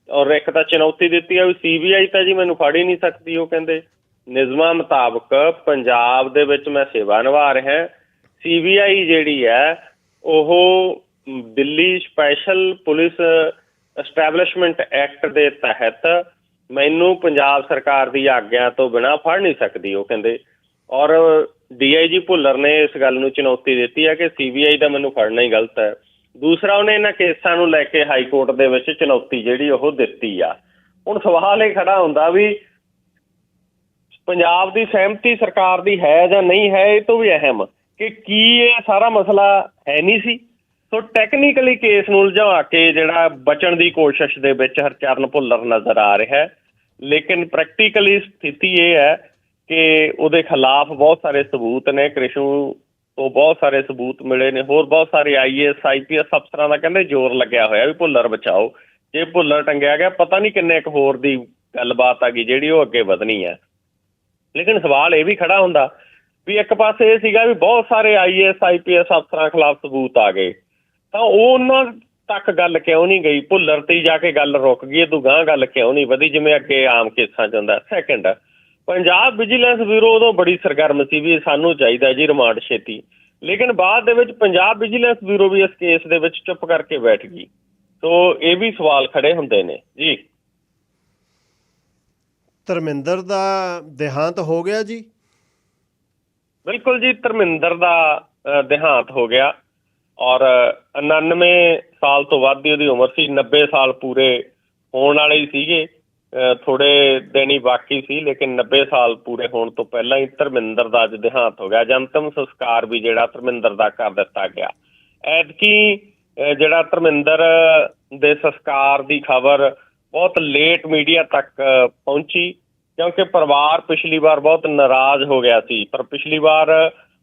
ਔਰ ਇੱਕ ਤਾਂ ਚੁਣੌਤੀ ਦਿੱਤੀ ਆ ਵੀ ਸੀਬੀਆਈ ਤਾਂ ਜੀ ਮੈਨੂੰ ਫੜ ਹੀ ਨਹੀਂ ਸਕਦੀ, ਉਹ ਕਹਿੰਦੇ, ਨਿਯਮਾਂ ਮੁਤਾਬਕ ਪੰਜਾਬ ਦੇ ਵਿੱਚ ਮੈਂ ਸੇਵਾ ਨਿਭਾ ਰਿਹਾ ਸੀਬੀਆਈ ਜਿਹੜੀ ਹੈ, ਉਹ Delhi special police establishment act ਦੇ ਤਹਿਤ ਮੈਨੂੰ ਪੰਜਾਬ ਸਰਕਾਰ ਦੀ ਆਗਿਆ ਤੋਂ ਬਿਨਾਂ ਫੜ ਨਹੀਂ ਸਕਦੀ, ਉਹ ਕਹਿੰਦੇ। ਔਰ ਡੀਆਈਜੀ ਭੁੱਲਰ ਨੇ ਇਸ ਗੱਲ ਨੂੰ ਚੁਣੌਤੀ ਦਿੱਤੀ ਹੈ ਕਿ ਸੀਬੀਆਈ ਦਾ ਮੈਨੂੰ ਫੜਨਾ ਹੀ ਗਲਤ ਹੈ। ਦੂਸਰਾ ਉਹਨੇ ਇਹਨਾਂ ਕੇਸਾਂ ਨੂੰ ਲੈ ਕੇ ਹਾਈ ਕੋਰਟ ਦੇ ਵਿੱਚ ਚੁਣੌਤੀ ਜਿਹੜੀ ਉਹ ਦਿੱਤੀ ਆ। ਹੁਣ ਸਵਾਲ ਇਹ ਖੜਾ ਹੁੰਦਾ ਵੀ ਪੰਜਾਬ ਦੀ ਸਹਿਮਤੀ ਸਰਕਾਰ ਦੀ ਹੈ ਜਾਂ ਨਹੀਂ ਹੈ, ਇਹ ਤੋਂ ਵੀ ਅਹਿਮ ਕਿ ਕੀ ਇਹ ਸਾਰਾ ਮਸਲਾ ਹੈ ਨਹੀਂ ਸੀ। ਸੋ ਟੈਕਨੀਕਲੀ ਕੇਸ ਨੂੰ ਉਲਝਾ ਕੇ ਜਿਹੜਾ ਬਚਣ ਦੀ ਕੋਸ਼ਿਸ਼ ਦੇ ਵਿੱਚ ਹਰਚਰਨ ਭੁੱਲਰ ਨਜ਼ਰ ਆ ਰਿਹਾ ਹੈ। ਲੇਕਿਨ ਪ੍ਰੈਕਟੀਕਲੀ ਸਥਿਤੀ ਇਹ ਹੈ ਕਿ ਉਹਦੇ ਖਿਲਾਫ ਬਹੁਤ ਸਾਰੇ ਸਬੂਤ ਨੇ। ਕ੍ਰਿਸ਼ੂ ਤੋਂ ਬਹੁਤ ਸਾਰੇ ਸਬੂਤ ਮਿਲੇ ਨੇ। ਹੋਰ ਬਹੁਤ ਸਾਰੇ ਆਈਏਐਸ ਆਈਪੀਐਸ ਅਫਸਰਾਂ ਦਾ ਕਹਿੰਦੇ ਜ਼ੋਰ ਲੱਗਿਆ ਹੋਇਆ ਵੀ ਭੁੱਲਰ ਬਚਾਓ। ਜੇ ਭੁੱਲਰ ਟੰਗਿਆ ਗਿਆ, ਪਤਾ ਨਹੀਂ ਕਿੰਨੇ ਕੁ ਹੋਰ ਦੀ ਗੱਲਬਾਤ ਆ ਗਈ ਜਿਹੜੀ ਉਹ ਅੱਗੇ ਵਧਣੀ ਹੈ। ਲੇਕਿਨ ਸਵਾਲ ਇਹ ਵੀ ਖੜਾ ਹੁੰਦਾ ਵੀ ਇੱਕ ਪਾਸੇ ਇਹ ਸੀਗਾ ਵੀ ਬਹੁਤ ਸਾਰੇ ਆਈਏਐਸ ਆਈਪੀਐਸ ਅਫਸਰਾਂ ਖਿਲਾਫ ਸਬੂਤ ਆ ਗਏ। ਤਾਂ ਉਹ ਉਹਨਾਂ ਤੱਕ ਗੱਲ ਕਿਉਂ ਨਹੀਂ ਗਈ? ਭੁੱਲਰ ਤੇ ਜਾ ਕੇ ਗੱਲ ਰੁਕ ਗਈ, ਇਹ ਗਾਂ ਗੱਲ ਕਿਉਂ ਨਹੀਂ ਵਧੀ? ਜਿਵੇਂ ਅੱਗੇ ਆਮ ਕੇਸਾਂ 'ਚ ਹੁੰਦਾ ਸੈਕੰਡ ਪੰਜਾਬ ਵਿਜੀਲੈਂਸ ਬਿਊਰੋ ਉਦੋਂ ਬੜੀ ਸਰਗਰਮ ਸੀ ਵੀ ਸਾਨੂੰ ਚਾਹੀਦਾ ਜੀ ਰਿਮਾਂਡ ਛੇਤੀ। ਲੇਕਿਨ ਬਾਅਦ ਦੇ ਵਿੱਚ ਪੰਜਾਬ ਵਿਜੀਲੈਂਸ ਬਿਊਰੋ ਵੀ ਇਸ ਕੇਸ ਦੇ ਵਿੱਚ ਚੁੱਪ ਕਰਕੇ ਬੈਠ ਗਈ। ਸੋ ਇਹ ਵੀ ਸਵਾਲ ਖੜੇ ਹੁੰਦੇ ਨੇ। ਜੀ। ਧਰਮਿੰਦਰ ਦਾ ਦੇਹਾਂਤ ਹੋ ਗਿਆ ਜੀ? ਬਿਲਕੁਲ ਜੀ ਧਰਮਿੰਦਰ ਦਾ ਦੇਹਾਂਤ ਹੋ ਗਿਆ। ਔਰ 99 ਸਾਲ ਤੋਂ ਵੱਧ ਦੀ ਉਹਦੀ ਉਮਰ ਸੀ 90 ਸਾਲ ਪੂਰੇ ਹੋਣ ਵਾਲੇ ਹੀ ਸੀਗੇ। ਥੋੜੇ ਦਿਨ ਹੀ ਬਾਕੀ ਸੀ, ਲੇਕਿਨ 90 ਸਾਲ ਪੂਰੇ ਹੋਣ ਤੋਂ ਪਹਿਲਾਂ ਹੀ ਧਰਮਿੰਦਰ ਦਾ ਅੱਜ ਦੇਹਾਂਤ ਹੋ ਗਿਆ। ਜਨਤਮ ਸੰਸਕਾਰ ਵੀ ਜਿਹੜਾ ਧਰਮਿੰਦਰ ਦਾ ਕਰ ਦਿੱਤਾ ਗਿਆ। ਐਤਕੀ ਜਿਹੜਾ ਧਰਮਿੰਦਰ ਦੇ ਸੰਸਕਾਰ ਦੀ ਖਬਰ ਬਹੁਤ ਲੇਟ ਮੀਡੀਆ ਤੱਕ ਪਹੁੰਚੀ, ਕਿਉਂਕਿ ਪਰਿਵਾਰ ਪਿਛਲੀ ਵਾਰ ਬਹੁਤ ਨਾਰਾਜ਼ ਹੋ ਗਿਆ ਸੀ। ਪਰ ਪਿਛਲੀ ਵਾਰ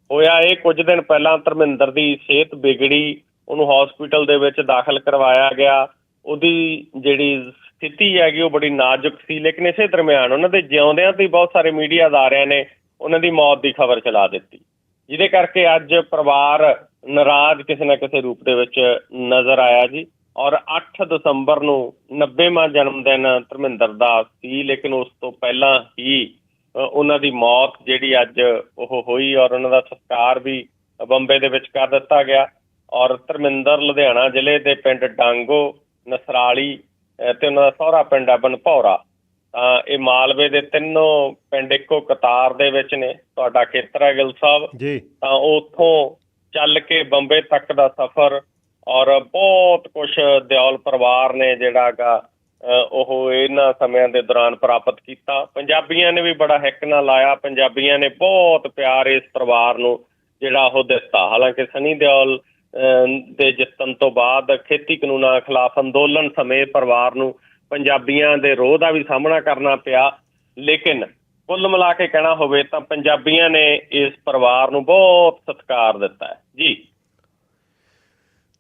ਹੋਇਆ ਇਹ, ਕੁਝ ਦਿਨ ਪਹਿਲਾਂ ਧਰਮਿੰਦਰ ਦੀ ਸਿਹਤ ਵਿਗੜੀ, ਉਹਨੂੰ ਹਸਪੀਟਲ ਦੇ ਵਿੱਚ ਦਾਖਲ ਕਰਵਾਇਆ ਗਿਆ। ਉਹਦੀ ਜਿਹੜੀ ਸਥਿਤੀ ਹੈਗੀ, ਉਹ ਬੜੀ ਨਾਜ਼ੁਕ ਸੀ, ਲੇਕਿਨ ਇਸੇ ਦਰਮਿਆਨ ਉਹਨਾਂ ਦੇ ਜਿਉਂਦਿਆਂ ਤੇ ਬਹੁਤ ਸਾਰੇ ਮੀਡੀਆ ਅਦਾਰਿਆਂ ਨੇ ਉਹਨਾਂ ਦੀ ਮੌਤ ਦੀ ਖਬਰ ਚਲਾ ਦਿੱਤੀ। ਜਿਹਦੇ ਕਰਕੇ ਅੱਜ ਪਰਿਵਾਰ ਨਾਰਾਜ਼ ਕਿਸੇ ਨਾ ਕਿਸੇ ਰੂਪ ਦੇ ਵਿੱਚ ਨਜ਼ਰ ਆਇਆ ਜੀ। ਔਰ 8 ਦਸੰਬਰ ਨੂੰ 90ਵਾਂ ਜਨਮ ਦਿਨ ਧਰਮਿੰਦਰ ਦਾ ਸੀ, ਲੇਕਿਨ ਉਸ ਤੋਂ ਪਹਿਲਾਂ ਹੀ ਉਹਨਾਂ ਦੀ ਮੌਤ ਜਿਹੜੀ ਅੱਜ ਉਹ ਹੋਈ ਔਰ ਉਹਨਾਂ ਦਾ ਸੰਸਕਾਰ ਵੀ ਬੰਬੇ ਦੇ ਵਿੱਚ ਕਰ ਦਿੱਤਾ ਗਿਆ। ਔਰ ਧਰਮਿੰਦਰ ਲੁਧਿਆਣਾ ਜ਼ਿਲ੍ਹੇ ਦੇ ਪਿੰਡ ਡਾਂਗੋ, ਨਸਰਾਲੀ ਤੇ ਉਹਨਾਂ ਦਾ ਸਹੁਰਾ ਪਿੰਡ ਆ ਬਨਭੌਰਾ। ਤਾਂ ਇਹ ਮਾਲਵੇ ਦੇ ਤਿੰਨੋਂ ਪਿੰਡ ਇੱਕੋ ਕਤਾਰ ਦੇ ਵਿੱਚ ਨੇ। ਤੁਹਾਡਾ ਖੇਤਰ ਹੈ ਗਿੱਲ ਸਾਹਿਬ। ਜੀ। ਤਾਂ ਉੱਥੋਂ ਚੱਲ ਕੇ ਬੰਬੇ ਤੱਕ ਦਾ ਸਫ਼ਰ ਔਰ ਬਹੁਤ ਕੁਝ ਦਿਓਲ ਪਰਿਵਾਰ ਨੇ ਜਿਹੜਾਗਾ ਉਹ ਇਹਨਾਂ ਸਮਿਆਂ ਦੇ ਦੌਰਾਨ ਪ੍ਰਾਪਤ ਕੀਤਾ। ਪੰਜਾਬੀਆਂ ਨੇ ਵੀ ਬੜਾ ਹਿੱਕ ਨਾਲ ਲਾਇਆ। ਪੰਜਾਬੀਆਂ ਨੇ ਬਹੁਤ ਪਿਆਰ ਇਸ ਪਰਿਵਾਰ ਨੂੰ ਜਿਹੜਾ ਉਹ ਦਿੱਤਾ। ਹਾਲਾਂਕਿ ਸਨੀ ਦਿਓਲ ਦੇ ਜਿੱਤਣ ਤੋਂ ਬਾਅਦ ਖੇਤੀ ਕਾਨੂੰਨਾਂ ਖਿਲਾਫ ਅੰਦੋਲਨ ਸਮੇਂ ਪਰਿਵਾਰ ਨੂੰ ਪੰਜਾਬੀਆਂ ਦੇ ਰੋਹ ਦਾ ਵੀ ਸਾਹਮਣਾ ਕਰਨਾ ਪਿਆ। ਲੇਕਿਨ ਕੁੱਲ ਮਿਲਾ ਕੇ ਕਹਿਣਾ ਹੋਵੇ ਤਾਂ ਪੰਜਾਬੀਆਂ ਨੇ ਇਸ ਪਰਿਵਾਰ ਨੂੰ ਬਹੁਤ ਸਤਿਕਾਰ ਦਿੱਤਾ ਹੈ। ਜੀ।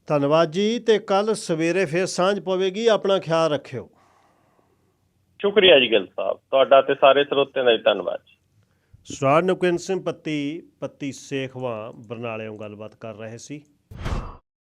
ਧੰਨਵਾਦ ਜੀ ਤੇ ਕੱਲ ਸਵੇਰੇ ਫੇਰ ਸਾਂਝ ਪਵੇਗੀ ਆਪਣਾ ਖਿਆਲ ਰੱਖਿਓ। ਸ਼ੁਕਰੀਆ ਜੀ ਗਿੱਲ ਸਾਹਿਬ ਤੁਹਾਡਾ ਤੇ ਸਾਰੇ ਸਰੋਤਿਆਂ ਦਾ ਧੰਨਵਾਦ ਜੀ। ਸਰਾਰ ਨੁਕਨ ਸਿੰਘ ਪੱਤੀ ਪੱਤੀ ਸੇਖਵਾ ਬਰਨਾਲਿਓਂ ਗੱਲਬਾਤ ਕਰ ਰਹੇ ਸੀ।